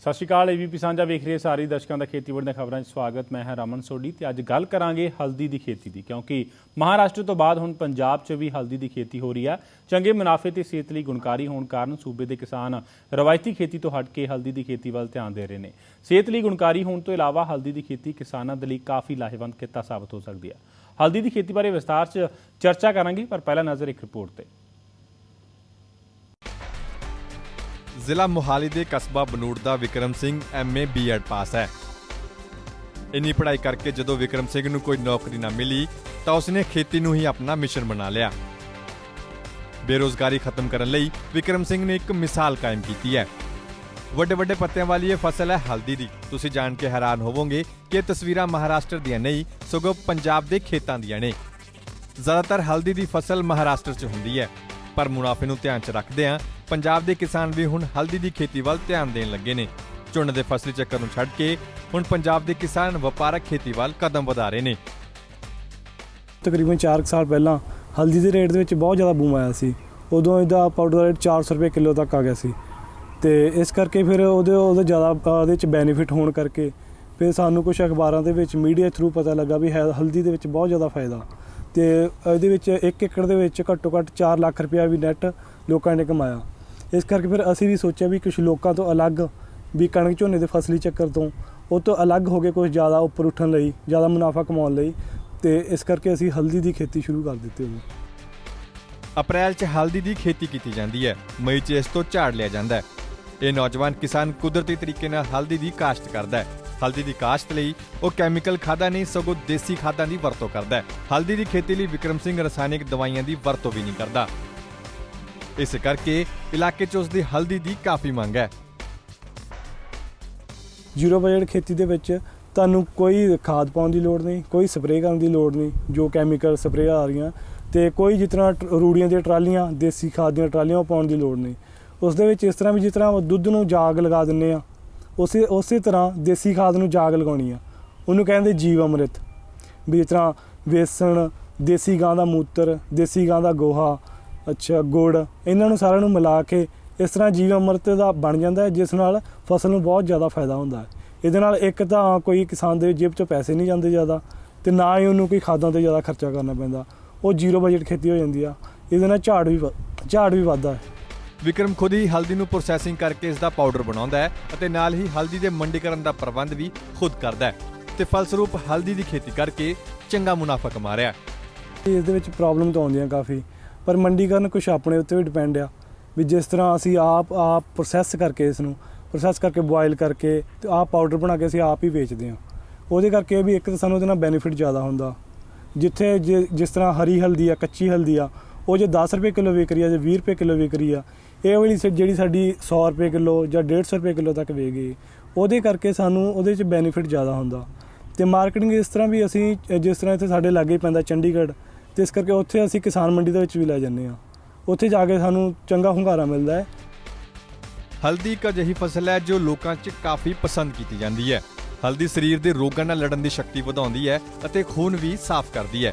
ਸਤਿ ਸ਼੍ਰੀ ਅਕਾਲ ਏਬੀਪੀ ਸਾਂਝਾ ਵੇਖ ਰਹੇ ਸਾਰੇ ਦਰਸ਼ਕਾਂ ਦਾ ਖੇਤੀਬਾੜੀ ਦੀਆਂ ਖਬਰਾਂ 'ਚ ਸਵਾਗਤ। ਮੈਂ ਹਾਂ ਰਮਨ ਸੋਢੀ ਤੇ ਅੱਜ ਗੱਲ ਕਰਾਂਗੇ ਹਲਦੀ ਦੀ ਖੇਤੀ ਦੀ, ਕਿਉਂਕਿ ਮਹਾਰਾਸ਼ਟਰ ਤੋਂ ਬਾਅਦ ਹੁਣ ਪੰਜਾਬ 'ਚ ਵੀ ਹਲਦੀ ਦੀ ਖੇਤੀ ਹੋ ਰਹੀ ਹੈ ਚੰਗੇ ਮੁਨਾਫੇ ਤੇ ਸਿਹਤ ਲਈ ਗੁਣਕਾਰੀ ਹੋਣ ਕਾਰਨ ਸੂਬੇ ਦੇ ਕਿਸਾਨ ਰਵਾਇਤੀ ਖੇਤੀ ਤੋਂ ਹਟ ਕੇ ਹਲਦੀ ਦੀ ਖੇਤੀ ਵੱਲ ਧਿਆਨ ਦੇ ਰਹੇ ਨੇ। ਸਿਹਤ ਲਈ ਗੁਣਕਾਰੀ ਹੋਣ ਤੋਂ ਇਲਾਵਾ ਹਲਦੀ ਦੀ ਖੇਤੀ ਕਿਸਾਨਾਂ ਦੇ ਲਈ ਕਾਫੀ ਲਾਹੇਵੰਦ ਕਿੱਤਾ ਸਾਬਤ ਹੋ ਸਕਦੀ ਹੈ ਹਲਦੀ ਦੀ ਖੇਤੀ ਬਾਰੇ ਵਿਸਤਾਰ 'ਚ ਚਰਚਾ ਕਰਾਂਗੇ, ਪਰ ਪਹਿਲਾਂ ਨਜ਼ਰ ਇੱਕ ਰਿਪੋਰਟ ਤੇ। ਜ਼ਿਲ੍ਹਾ ਮੋਹਾਲੀ ਦੇ ਕਸਬਾ ਬਨੂੜ ਦਾ Vikram Singh MA BEd pass ਹੈ। ਇੰਨੀ ਪੜ੍ਹਾਈ ਕਰਕੇ ਜਦੋਂ ਵਿਕਰਮ ਸਿੰਘ ਨੂੰ ਕੋਈ ਨੌਕਰੀ ਨਾ ਮਿਲੀ, ਤਾਂ ਉਸਨੇ ਖੇਤੀ ਨੂੰ ਹੀ ਆਪਣਾ ਮਿਸ਼ਨ ਬਣਾ ਲਿਆ। ਬੇਰੋਜ਼ਗਾਰੀ ਖਤਮ ਕਰਨ ਲਈ ਵਿਕਰਮ ਸਿੰਘ ਨੇ ਇੱਕ ਮਿਸਾਲ ਕਾਇਮ ਕੀਤੀ ਹੈ। ਵੱਡੇ ਵੱਡੇ ਪੱਤਿਆਂ ਵਾਲੀ ਇਹ ਫਸਲ ਹੈ ਹਲਦੀ ਦੀ। ਤੁਸੀਂ ਜਾਣ ਕੇ ਹੈਰਾਨ ਹੋਵੋਗੇ ਕਿ ਇਹ ਤਸਵੀਰਾਂ ਮਹਾਰਾਸ਼ਟਰ ਦੀਆਂ ਨਹੀਂ, ਸਗੋਂ ਪੰਜਾਬ ਦੇ ਖੇਤਾਂ ਦੀਆਂ ਨੇ। ਜ਼ਿਆਦਾਤਰ ਹਲਦੀ ਦੀ ਫਸਲ ਮਹਾਰਾਸ਼ਟਰ 'ਚ ਹੁੰਦੀ ਹੈ। ਪਰ ਮੁਨਾਫੇ ਨੂੰ ਧਿਆਨ 'ਚ ਰੱਖਦਿਆਂ ਪੰਜਾਬ ਦੇ ਕਿਸਾਨ ਵੀ ਹੁਣ ਹਲਦੀ ਦੀ ਖੇਤੀ ਵੱਲ ਧਿਆਨ ਦੇਣ ਲੱਗੇ ਨੇ। ਝੋਨੇ ਦੇ ਫਸਲੀ ਚੱਕਰ ਨੂੰ ਛੱਡ ਕੇ ਹੁਣ ਪੰਜਾਬ ਦੇ ਕਿਸਾਨ ਵਪਾਰਕ ਖੇਤੀ ਵੱਲ ਕਦਮ ਵਧਾ ਰਹੇ ਨੇ। ਤਕਰੀਬਨ 4 ਸਾਲ ਪਹਿਲਾਂ ਹਲਦੀ ਦੇ ਰੇਟ ਦੇ ਵਿੱਚ ਬਹੁਤ ਜ਼ਿਆਦਾ ਬੂਮ ਆਇਆ ਸੀ। ਉਦੋਂ ਇਹਦਾ ਪਾਊਡਰ ਦਾ ਰੇਟ 400 ਰੁਪਏ ਕਿਲੋ ਤੱਕ ਆ ਗਿਆ ਸੀ। ਤੇ ਇਸ ਕਰਕੇ ਫਿਰ ਉਹਦੇ ਉਹਦੇ ਜ਼ਿਆਦਾ ਉਹਦੇ ਵਿੱਚ ਬੈਨੀਫਿਟ ਹੋਣ ਕਰਕੇ ਫਿਰ ਸਾਨੂੰ ਕੁਝ ਅਖਬਾਰਾਂ ਦੇ ਵਿੱਚ ਮੀਡੀਆ ਥਰੂ ਪਤਾ ਲੱਗਾ ਵੀ ਹੈ- ਹਲਦੀ ਦੇ ਵਿੱਚ ਬਹੁਤ ਜ਼ਿਆਦਾ ਫਾਇਦਾ। ਤੇ ਇਹਦੇ ਵਿੱਚ 1 ਏਕੜ ਦੇ ਵਿੱਚ ਘੱਟੋ ਘੱਟ 4 ਲੱਖ ਰੁਪਇਆ ਵੀ ਨੈਟ ਲੋਕਾਂ ਨੇ ਕਮਾਇਆ। ਇਸ ਕਰਕੇ ਫਿਰ ਅਸੀਂ ਵੀ ਸੋਚਿਆ ਵੀ ਕੁਝ ਲੋਕਾਂ ਤੋਂ ਅਲੱਗ ਵੀ ਕਣਕ ਝੋਨੇ ਦੇ ਫਸਲੀ ਚੱਕਰ ਤੋਂ ਉਹ ਤੋਂ ਅਲੱਗ ਹੋ ਕੇ ਕੁਝ ਜ਼ਿਆਦਾ ਉੱਪਰ ਉੱਠਣ ਲਈ, ਜ਼ਿਆਦਾ ਮੁਨਾਫਾ ਕਮਾਉਣ ਲਈ ਤੇ ਇਸ ਕਰਕੇ ਅਸੀਂ ਹਲਦੀ ਦੀ ਖੇਤੀ ਸ਼ੁਰੂ ਕਰ ਦਿੱਤੀ ਹੋਈ ਅਪ੍ਰੈਲ 'ਚ ਹਲਦੀ ਦੀ ਖੇਤੀ ਕੀਤੀ ਜਾਂਦੀ ਹੈ, ਮਈ 'ਚ ਇਸ ਤੋਂ ਝਾੜ ਲਿਆ ਜਾਂਦਾ ਹੈ। ਇਹ ਨੌਜਵਾਨ ਕਿਸਾਨ ਕੁਦਰਤੀ ਤਰੀਕੇ ਨਾਲ ਹਲਦੀ ਦੀ ਕਾਸ਼ਤ ਕਰਦਾ ਹੈ। ਹਲਦੀ ਦੀ ਕਾਸ਼ਤ ਲਈ ਉਹ ਕੈਮੀਕਲ ਖਾਦਾਂ ਨਹੀਂ, ਸਗੋਂ ਦੇਸੀ ਖਾਦਾਂ ਦੀ ਵਰਤੋਂ ਕਰਦਾ ਹੈ। ਹਲਦੀ ਦੀ ਖੇਤੀ ਲਈ ਵਿਕਰਮ ਸਿੰਘ ਰਸਾਇਣਿਕ ਦਵਾਈਆਂ ਦੀ ਵਰਤੋਂ ਵੀ ਨਹੀਂ ਕਰਦਾ। ਇਸ ਕਰਕੇ ਇਲਾਕੇ 'ਚ ਉਸ ਦੀ ਹਲਦੀ ਦੀ ਕਾਫੀ ਮੰਗ ਹੈ। ਜ਼ੀਰੋ ਬਜਟ ਖੇਤੀ ਦੇ ਵਿੱਚ ਤੁਹਾਨੂੰ ਕੋਈ ਖਾਦ ਪਾਉਣ ਦੀ ਲੋੜ ਨਹੀਂ, ਕੋਈ ਸਪਰੇਅ ਕਰਨ ਦੀ ਲੋੜ ਨਹੀਂ, ਜੋ ਕੈਮੀਕਲ ਸਪਰੇਅ ਆ ਰਹੀਆਂ ਤੇ ਕੋਈ ਜਿਸ ਤਰ੍ਹਾਂ ਟ- ਰੂੜੀਆਂ ਦੀਆਂ ਟਰਾਲੀਆਂ, ਦੇਸੀ ਖਾਦ ਦੀਆਂ ਟਰਾਲੀਆਂ ਉਹ ਪਾਉਣ ਦੀ ਲੋੜ ਨਹੀਂ। ਉਸ ਦੇ ਵਿੱਚ ਇਸ ਤਰ੍ਹਾਂ ਵੀ ਜਿਸ ਤਰ੍ਹਾਂ ਉਹ ਦੁੱਧ ਨੂੰ ਜਾਗ ਲਗਾ ਦਿੰਨੇ ਆ, ਉਸੇ ਉਸੇ ਤਰ੍ਹਾਂ ਦੇਸੀ ਖਾਦ ਨੂੰ ਜਾਗ ਲਗਾਉਣੀ ਆ। ਉਹਨੂੰ ਕਹਿੰਦੇ ਜੀਵ ਅੰਮ੍ਰਿਤ। ਵੀ ਜਿਸ ਤਰ੍ਹਾਂ ਵੇਸਣ, ਦੇਸੀ ਗਾਂ ਦਾ ਮੂਤਰ, ਦੇਸੀ ਗਾਂ ਦਾ ਗੋਹਾ ਅੱਛਾ ਗੁੜ ਇਹਨਾਂ ਨੂੰ ਸਾਰਿਆਂ ਨੂੰ ਮਿਲਾ ਕੇ ਇਸ ਤਰ੍ਹਾਂ ਜੀਵ ਅੰਮ੍ਰਿਤ ਦਾ ਬਣ ਜਾਂਦਾ ਹੈ ਜਿਸ ਨਾਲ ਫਸਲ ਨੂੰ ਬਹੁਤ ਜ਼ਿਆਦਾ ਫਾਇਦਾ ਹੁੰਦਾ ਹੈ। ਇਹਦੇ ਨਾਲ ਇੱਕ ਤਾਂ ਕੋਈ ਕਿਸਾਨ ਦੇ ਜੇਬ 'ਚੋਂ ਪੈਸੇ ਨਹੀਂ ਜਾਂਦੇ ਜ਼ਿਆਦਾ ਤੇ ਨਾ ਹੀ ਉਹਨੂੰ ਕੋਈ ਖਾਦਾਂ ਤੇ ਜ਼ਿਆਦਾ ਖਰਚਾ ਕਰਨਾ ਪੈਂਦਾ। ਉਹ ਜ਼ੀਰੋ ਬਜਟ ਖੇਤੀ ਹੋ ਜਾਂਦੀ ਆ। ਇਹਦੇ ਨਾਲ ਝਾੜ ਵੀ ਝਾੜ ਵੀ ਵੱਧਦਾ ਹੈ। ਵਿਕਰਮ ਖੁਦ ਹੀ ਹਲਦੀ ਨੂੰ ਪ੍ਰੋਸੈਸਿੰਗ ਕਰਕੇ ਇਸ ਦਾ ਪਾਊਡਰ ਬਣਾਉਂਦਾ ਹੈ ਅਤੇ ਨਾਲ ਹੀ ਹਲਦੀ ਦੇ ਮੰਡੀਕਰਨ ਦਾ ਪ੍ਰਬੰਧ ਵੀ ਖੁਦ ਕਰਦਾ ਹੈ ਤੇ ਫਲਸਰੂਪ ਹਲਦੀ ਦੀ ਖੇਤੀ ਕਰਕੇ ਚੰਗਾ ਮੁਨਾਫਾ ਕਮਾ ਰਿਹਾ ਹੈ। ਇਸ ਦੇ ਵਿੱਚ ਪ੍ਰੋਬਲਮ ਤਾਂ ਆਉਂਦੀਆਂ ਕਾਫੀ। ਪਰ ਮੰਡੀਕਰਨ ਕੁਝ ਆਪਣੇ ਉੱਤੇ ਵੀ ਡਿਪੈਂਡ ਆ ਵੀ ਜਿਸ ਤਰ੍ਹਾਂ ਅਸੀਂ ਆਪ ਆਪ ਪ੍ਰੋਸੈਸ ਕਰਕੇ ਇਸ ਨੂੰ ਪ੍ਰੋਸੈਸ ਕਰਕੇ ਬੋਇਲ ਕਰਕੇ ਤੇ ਆਪ ਪਾਊਡਰ ਬਣਾ ਕੇ ਅਸੀਂ ਆਪ ਹੀ ਵੇਚਦੇ ਹਾਂ। ਉਹਦੇ ਕਰਕੇ ਇਹ ਵੀ ਇੱਕ ਤਾਂ ਸਾਨੂੰ ਉਹਦੇ ਨਾਲ ਬੈਨੀਫਿਟ ਜ਼ਿਆਦਾ ਹੁੰਦਾ। ਜਿੱਥੇ ਜੇ- ਜਿਸ ਤਰ੍ਹਾਂ ਹਰੀ ਹਲਦੀ ਆ, ਕੱਚੀ ਹਲਦੀ ਆ, ਉਹ ਜੇ 10 ਰੁਪਏ ਕਿਲੋ ਵਿਕ ਰਹੀ ਆ, ਜੇ 20 ਰੁਪਏ ਕਿਲੋ ਵਿਕ ਰਹੀ ਆ, ਇਹ ਵਾਲੀ ਸ- ਜਿਹੜੀ ਸਾਡੀ 100 ਰੁਪਏ ਕਿਲੋ ਜਾਂ 150 ਰੁਪਏ ਕਿਲੋ ਤੱਕ ਵਿਕ ਗਈ ਉਹਦੇ ਕਰਕੇ ਸਾਨੂੰ ਉਹਦੇ 'ਚ ਬੈਨੀਫਿਟ ਜ਼ਿਆਦਾ ਹੁੰਦਾ। ਤੇ ਮਾਰਕੀਟਿੰਗ ਇਸ ਤਰ੍ਹਾਂ ਵੀ ਅਸੀਂ, ਜਿਸ ਤਰ੍ਹਾਂ ਇੱਥੇ ਸਾਡੇ ਲਾਗੇ ਪੈਂਦਾ ਚੰਡੀਗੜ੍ਹ ਤੇ ਇਸ ਕਰਕੇ ਉੱਥੇ ਅਸੀਂ ਕਿਸਾਨ ਮੰਡੀ ਦੇ ਵਿੱਚ ਵੀ ਲੈ ਜਾਂਦੇ ਆ ਉੱਥੇ ਜਾ ਕੇ ਸਾਨੂੰ ਚੰਗਾ ਹੁੰਗਾਰਾ ਮਿਲਦਾ ਹੈ। ਹਲਦੀ ਇੱਕ ਅਜਿਹੀ ਫਸਲ ਹੈ ਜੋ ਲੋਕਾਂ 'ਚ ਕਾਫੀ ਪਸੰਦ ਕੀਤੀ ਜਾਂਦੀ ਹੈ। ਹਲਦੀ ਸਰੀਰ ਦੇ ਰੋਗਾਂ ਨਾਲ ਲੜਨ ਦੀ ਸ਼ਕਤੀ ਵਧਾਉਂਦੀ ਹੈ ਅਤੇ ਖੂਨ ਵੀ ਸਾਫ਼ ਕਰਦੀ ਹੈ।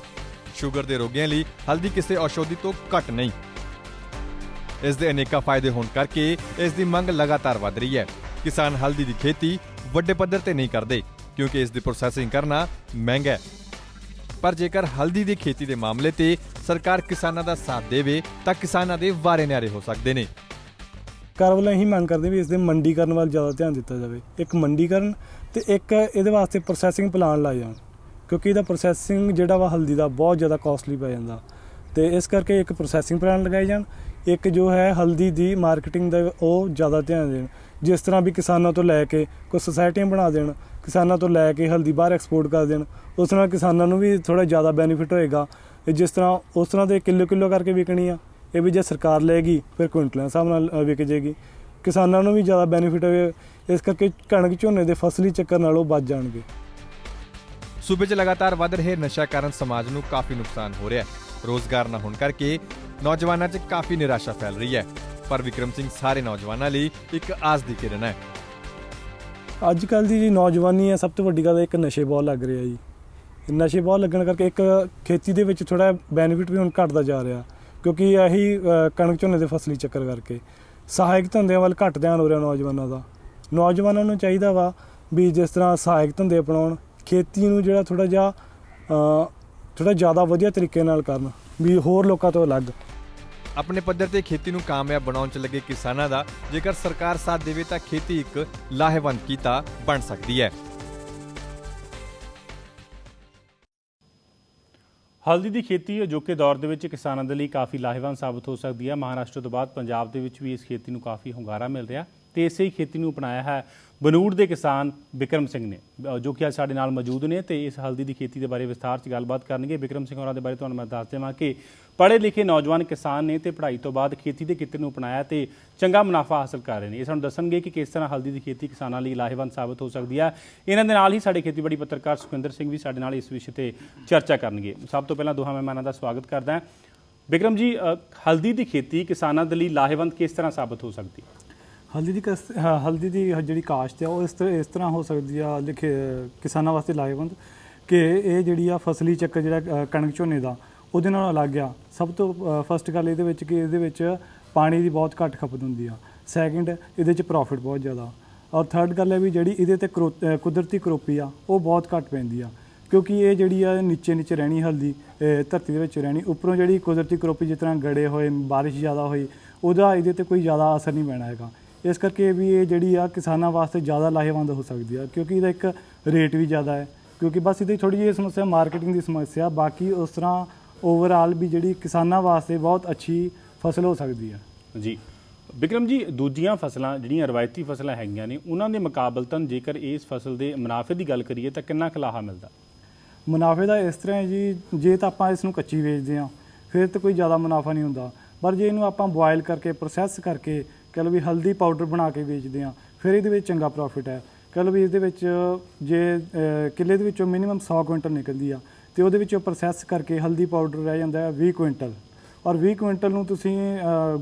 ਸ਼ੂਗਰ ਦੇ ਰੋਗੀਆਂ ਲਈ ਹਲਦੀ ਕਿਸੇ ਔਸ਼ਧੀ ਤੋਂ ਘੱਟ ਨਹੀਂ। ਇਸ ਦੇ ਅਨੇਕਾਂ ਫਾਇਦੇ ਹੋਣ ਕਰਕੇ ਇਸ ਦੀ ਮੰਗ ਲਗਾਤਾਰ ਵਧ ਰਹੀ ਹੈ। ਕਿਸਾਨ ਹਲਦੀ ਦੀ ਖੇਤੀ ਵੱਡੇ ਪੱਧਰ ਤੇ ਨਹੀਂ ਕਰਦੇ, ਕਿਉਂਕਿ ਇਸ ਦੀ ਪ੍ਰੋਸੈਸਿੰਗ ਕਰਨਾ ਮਹਿੰਗਾ ਹੈ। ਪਰ ਜੇਕਰ ਹਲਦੀ ਦੀ ਖੇਤੀ ਦੇ ਮਾਮਲੇ ਤੇ ਸਰਕਾਰ ਕਿਸਾਨਾਂ ਦਾ ਸਾਥ ਦੇਵੇ, ਤਾਂ ਕਿਸਾਨਾਂ ਦੇ ਵਾਰੇ ਨਿਆਰੇ ਹੋ ਸਕਦੇ ਨੇ। ਸਰਕਾਰ ਵੱਲੋਂ ਇਹੀ ਮੰਗ ਕਰਦੇ ਵੀ ਇਸ ਦੇ ਮੰਡੀਕਰਨ ਵੱਲ ਜ਼ਿਆਦਾ ਧਿਆਨ ਦਿੱਤਾ ਜਾਵੇ। ਇੱਕ ਮੰਡੀਕਰਨ ਤੇ ਇੱਕ ਇਹਦੇ ਵਾਸਤੇ ਪ੍ਰੋਸੈਸਿੰਗ ਪਲਾਨ ਲਾਏ ਜਾਣ, ਕਿਉਂਕਿ ਇਹਦਾ ਪ੍ਰੋਸੈਸਿੰਗ ਜਿਹੜਾ ਵਾ ਹਲਦੀ ਦਾ ਬਹੁਤ ਜ਼ਿਆਦਾ ਕਾਸਟਲੀ ਪੈ ਜਾਂਦਾ। ਤੇ ਇਸ ਕਰਕੇ ਇੱਕ ਪ੍ਰੋਸੈਸਿੰਗ ਪਲਾਨ ਲਗਾਏ ਜਾਣ ਇੱਕ ਜੋ ਹੈ ਹਲਦੀ ਦੀ ਮਾਰਕੀਟਿੰਗ ਦਾ ਉਹ ਜ਼ਿਆਦਾ ਧਿਆਨ ਦੇਣ। ਜਿਸ ਤਰ੍ਹਾਂ ਵੀ ਕਿਸਾਨਾਂ ਤੋਂ ਲੈ ਕੇ ਕੋਈ ਸੁਸਾਇਟੀਆਂ ਬਣਾ ਦੇਣ, ਕਿਸਾਨਾਂ ਤੋਂ ਲੈ ਕੇ ਹਲਦੀ ਬਾਹਰ ਐਕਸਪੋਰਟ ਕਰ ਦੇਣ, ਉਸ ਨਾਲ ਕਿਸਾਨਾਂ ਨੂੰ ਵੀ ਥੋੜਾ ਜ਼ਿਆਦਾ ਬੈਨੀਫਿਟ ਹੋਏਗਾ। ਜਿਸ ਤਰ੍ਹਾਂ ਉਸ ਤਰ੍ਹਾਂ ਦੇ ਕਿਲੋ ਕਿਲੋ ਕਰਕੇ ਵਿਕਣੀ ਆ, ਇਹ ਵੀ ਜੇ ਸਰਕਾਰ ਲਏਗੀ, ਫਿਰ ਕੁਇੰਟਲਾਂ ਦੇ ਹਿਸਾਬ ਨਾਲ ਵਿਕ ਜੇਗੀ। ਕਿਸਾਨਾਂ ਨੂੰ ਵੀ ਜ਼ਿਆਦਾ ਬੈਨੀਫਿਟ ਹੋਵੇ, ਇਸ ਕਰਕੇ ਕਣਕ ਝੋਨੇ ਦੇ ਫਸਲੀ ਚੱਕਰ ਨਾਲ ਉਹ ਬਚ ਜਾਣਗੇ। ਸੂਬੇ 'ਚ ਲਗਾਤਾਰ ਵੱਧ ਰਹੇ ਨਸ਼ਾ ਕਾਰਨ ਸਮਾਜ ਨੂੰ ਕਾਫੀ ਨੁਕਸਾਨ ਹੋ ਰਿਹਾ ਹੈ। ਰੋਜ਼ਗਾਰ ਨਾ ਹੋਣ ਕਰਕੇ ਨੌਜਵਾਨਾਂ 'ਚ ਕਾਫੀ ਨਿਰਾਸ਼ਾ ਫੈਲ ਰਹੀ ਹੈ। ਪਰ ਵਿਕਰਮ ਸਿੰਘ ਸਾਰੇ ਨੌਜਵਾਨਾਂ ਲਈ ਇੱਕ ਆਸ ਦੀ ਕਿਰਨ ਹੈ। ਅੱਜ ਕੱਲ ਦੀ ਜੀ ਨੌਜਵਾਨੀ ਹੈ, ਸਭ ਤੋਂ ਵੱਡੀ ਗੱਲ ਇੱਕ ਨਸ਼ੇ ਬਹੁਤ ਲੱਗ ਰਿਹਾ ਜੀ। ਨਸ਼ੇ ਬਹੁਤ ਲੱਗਣ ਕਰਕੇ ਇੱਕ ਖੇਤੀ ਦੇ ਵਿੱਚ ਥੋੜਾ ਬੈਨੀਫਿਟ ਵੀ ਹੁਣ ਘਟਦਾ ਜਾ ਰਿਹਾ, ਕਿਉਂਕਿ ਇਹੀ ਕਣਕ ਝੋਨੇ ਦੇ ਫਸਲੀ ਚੱਕਰ ਕਰਕੇ। ਸਹਾਇਕ ਧੰਦਿਆਂ ਵੱਲ ਘੱਟ ਧਿਆਨ ਹੋ ਰਿਹਾ ਨੌਜਵਾਨਾਂ ਦਾ। ਨੌਜਵਾਨਾਂ ਨੂੰ ਚਾਹੀਦਾ ਵਾ ਵੀ ਜਿਸ ਤਰ੍ਹਾਂ ਸਹਾਇਕ ਧੰਦੇ ਅਪਣਾਉਣ, ਖੇਤੀ ਨੂੰ ਜਿਹੜਾ ਥੋੜਾ ਜਿਹਾ ਥੋੜਾ ਜ਼ਿਆਦਾ ਵਧੀਆ ਤਰੀਕੇ ਨਾਲ ਕਰਨ ਵੀ ਹੋਰ ਲੋਕਾਂ ਤੋਂ ਅਲੱਗ। ਆਪਣੇ ਪੱਧਰ ਤੇ ਖੇਤੀ ਨੂੰ ਕਾਮਯਾਬ ਬਣਾਉਣ 'ਚ ਲੱਗੇ ਕਿਸਾਨਾਂ ਦਾ ਜੇਕਰ ਸਰਕਾਰ ਸਾਥ ਦੇਵੇ ਤਾਂ ਖੇਤੀ ਇੱਕ ਲਾਹੇਵੰਦ ਕੀਤਾ ਬਣ ਸਕਦੀ ਹੈ। ਹਲਦੀ ਦੀ ਖੇਤੀ ਅਜੋਕੇ ਦੌਰ ਦੇ ਵਿੱਚ ਕਿਸਾਨਾਂ ਦੇ ਲਈ ਕਾਫੀ ਲਾਹੇਵੰਦ ਸਾਬਤ ਹੋ ਸਕਦੀ ਹੈ। ਮਹਾਰਾਸ਼ਟਰ ਤੋਂ ਬਾਅਦ ਪੰਜਾਬ ਦੇ ਵਿੱਚ ਵੀ ਇਸ ਖੇਤੀ ਨੂੰ ਕਾਫੀ ਹੁੰਗਾਰਾ ਮਿਲ ਰਿਹਾ। ਤੇ ਇਸੇ ਹੀ ਖੇਤੀ ਨੂੰ ਅਪਣਾਇਆ ਹੈ। ਬਨੂੜ ਦੇ ਕਿਸਾਨ ਵਿਕਰਮ ਸਿੰਘ ਨੇ ਜੋ ਕਿ ਅੱਜ ਸਾਡੇ ਨਾਲ ਮੌਜੂਦ ਨੇ ਤੇ ਇਸ ਹਲਦੀ ਦੀ ਖੇਤੀ ਦੇ ਬਾਰੇ ਵਿਸਥਾਰ 'ਚ ਗੱਲਬਾਤ ਕਰਨਗੇ। ਵਿਕਰਮ ਸਿੰਘ ਹੋਰਾਂ ਦੇ ਬਾਰੇ ਤੁਹਾਨੂੰ ਮੈਂ ਦੱਸ ਦੇਵਾਂ ਕਿ ਪੜ੍ਹੇ ਲਿਖੇ ਨੌਜਵਾਨ ਕਿਸਾਨ ਨੇ ਤੇ ਪੜ੍ਹਾਈ ਤੋਂ ਬਾਅਦ ਖੇਤੀ ਦੇ ਕਿੱਤੇ ਨੂੰ ਅਪਣਾਇਆ ਤੇ ਚੰਗਾ ਮੁਨਾਫਾ ਹਾਸਲ ਕਰ ਰਹੇ ਨੇ। ਇਹ ਸਾਨੂੰ ਦੱਸਣਗੇ ਕਿ ਕਿਸ ਤਰ੍ਹਾਂ ਹਲਦੀ ਦੀ ਖੇਤੀ ਕਿਸਾਨਾਂ ਲਈ ਲਾਹੇਵੰਦ ਸਾਬਤ ਹੋ ਸਕਦੀ ਹੈ। ਇਹਨਾਂ ਦੇ ਨਾਲ ਹੀ ਸਾਡੇ ਖੇਤੀਬਾੜੀ ਪੱਤਰਕਾਰ ਸੁਖਿੰਦਰ ਸਿੰਘ ਵੀ ਸਾਡੇ ਨਾਲ ਇਸ ਵਿਸ਼ੇ ਤੇ ਚਰਚਾ ਕਰਨਗੇ। ਸਭ ਤੋਂ ਪਹਿਲਾਂ ਦੋਹਾਂ ਮਹਿਮਾਨਾਂ ਦਾ ਸਵਾਗਤ ਕਰਦਾ ਹਾਂ। ਵਿਕਰਮ ਜੀ ਹਲਦੀ ਦੀ ਖੇਤੀ ਕਿਸਾਨਾਂ ਦੇ ਲਈ ਲਾਹੇਵੰਦ ਕਿਸ ਤਰ੍ਹਾਂ ਸਾਬਤ ਹੋ ਸਕਦੀ ਹੈ? ਹਲਦੀ ਦੀ ਕਸ- ਹ- ਹਲਦੀ ਦੀ ਜਿਹੜੀ ਕਾਸ਼ਤ ਆ ਉਹ ਇਸ ਤਰ੍ਹਾਂ ਇਸ ਤਰ੍ਹਾਂ ਹੋ ਸਕਦੀ ਆ ਲਿਖੇ ਕਿਸਾਨਾਂ ਵਾਸਤੇ ਲਾਹੇਵੰਦ ਕਿ ਇਹ ਜਿਹੜੀ ਆ ਫਸਲੀ ਚੱਕਰ ਜਿਹੜਾ ਅ, ਕਣਕ ਝੋਨੇ ਦਾ ਉਹਦੇ ਨਾਲ ਅਲੱਗ ਆ। ਸਭ ਤੋਂ ਫਸਟ ਗੱਲ ਇਹਦੇ ਵਿੱਚ ਕਿ ਇਹਦੇ ਵਿੱਚ ਪਾਣੀ ਦੀ ਬਹੁਤ ਘੱਟ ਖਪਤ ਹੁੰਦੀ ਆ। ਸੈਕਿੰਡ ਇਹਦੇ ਚ ਪ੍ਰੋਫਿਟ ਬਹੁਤ ਜ਼ਿਆਦਾ। ਔਰ ਥਰਡ ਗੱਲ ਹੈ ਵੀ ਜਿਹੜੀ ਇਹਦੇ ਤੇ ਕਰੋ- ਅ, ਕੁਦਰਤੀ ਕਰੋਪੀ ਆ ਉਹ ਬਹੁਤ ਘੱਟ ਪੈਂਦੀ ਆ। ਕਿਉਂਕਿ ਇਹ ਜਿਹੜੀ ਆ ਨੀਚੇ ਨੀਚੇ ਰਹਿਣੀ ਹਲਦੀ ਅ, ਧਰਤੀ ਦੇ ਵਿੱਚ ਰਹਿਣੀ ਉੱਪਰੋਂ ਜਿਹੜੀ ਕੁਦਰਤੀ ਕਰੋਪੀ ਜਿਸ ਤਰ੍ਹਾਂ ਗੜੇ ਹੋਏ ਬਾਰਿਸ਼ ਜ਼ਿਆਦਾ ਹੋਈ ਉਹਦਾ ਇਹਦੇ ਤੇ ਕੋਈ ਜ਼ਿਆਦਾ ਅਸਰ ਨਹੀਂ ਪੈਣਾ ਹੈਗਾ। ਇਸ ਕਰਕੇ ਵੀ ਇਹ ਜਿਹੜੀ ਆ ਕਿਸਾਨਾਂ ਵਾਸਤੇ ਜ਼ਿਆਦਾ ਲਾਹੇਵੰਦ ਹੋ ਸਕਦੀ ਆ ਕਿਉਂਕਿ ਇਹਦਾ ਇੱਕ ਰੇਟ ਵੀ ਜ਼ਿਆਦਾ ਹੈ ਕਿਉਂਕਿ ਬਸ ਇਹਦੀ ਥੋੜੀ ਜਿਹੀ ਸਮੱਸਿਆ ਮਾਰਕੀਟਿੰਗ ਦੀ ਸਮੱਸਿਆ ਬਾਕੀ ਉਸ ਤਰ੍ਹਾਂ ਓਵਰਆਲ ਵੀ ਜਿਹੜੀ ਕਿਸਾਨਾਂ ਵਾਸਤੇ ਬਹੁਤ ਅੱਛੀ ਫਸਲ ਹੋ ਸਕਦੀ ਹੈ ਜੀ। ਵਿਕਰਮ ਜੀ ਦੂਜੀਆਂ ਫਸਲਾਂ ਜਿਹੜੀਆਂ ਰਵਾਇਤੀ ਫਸਲਾਂ ਹੈਗੀਆਂ ਨੇ ਉਹਨਾਂ ਦੇ ਮੁਕਾਬਲਤਨ ਜੇਕਰ ਇਸ ਫਸਲ ਦੇ ਮੁਨਾਫੇ ਦੀ ਗੱਲ ਕਰੀਏ ਤਾਂ ਕਿੰਨਾ ਕੁ ਲਾਹਾ ਮਿਲਦਾ? ਮੁਨਾਫੇ ਦਾ ਇਸ ਤਰ੍ਹਾਂ ਹੈ ਜੀ ਜੇ ਤਾਂ ਆਪਾਂ ਇਸ ਨੂੰ ਕੱਚੀ ਵੇਚਦੇ ਹਾਂ ਫਿਰ ਤਾਂ ਕੋਈ ਜ਼ਿਆਦਾ ਮੁਨਾਫਾ ਨਹੀਂ ਹੁੰਦਾ। ਪਰ ਜੇ ਇਹਨੂੰ ਆਪਾਂ ਬੋਇਲ ਕਰਕੇ ਪ੍ਰੋਸੈਸ ਕਰਕੇ ਕਹਿ ਲਓ ਵੀ ਹਲਦੀ ਪਾਊਡਰ ਬਣਾ ਕੇ ਵੇਚਦੇ ਹਾਂ ਫਿਰ ਇਹਦੇ ਵਿੱਚ ਚੰਗਾ ਪ੍ਰੋਫਿਟ ਹੈ। ਕਹਿ ਲਓ ਵੀ ਇਹਦੇ ਵਿੱਚ ਜੇ ਕਿੱਲੇ ਦੇ ਵਿੱਚੋਂ ਮਿਨੀਮਮ 100 ਕੁਇੰਟਲ ਨਿਕਲਦੀ ਆ ਤੇ ਉਹਦੇ ਵਿੱਚੋਂ ਪ੍ਰੋਸੈਸ ਕਰਕੇ ਹਲਦੀ ਪਾਊਡਰ ਰਹਿ ਜਾਂਦਾ ਹੈ 20 ਕੁਇੰਟਲ। ਔਰ 20 ਕੁਇੰਟਲ ਨੂੰ ਤੁਸੀਂ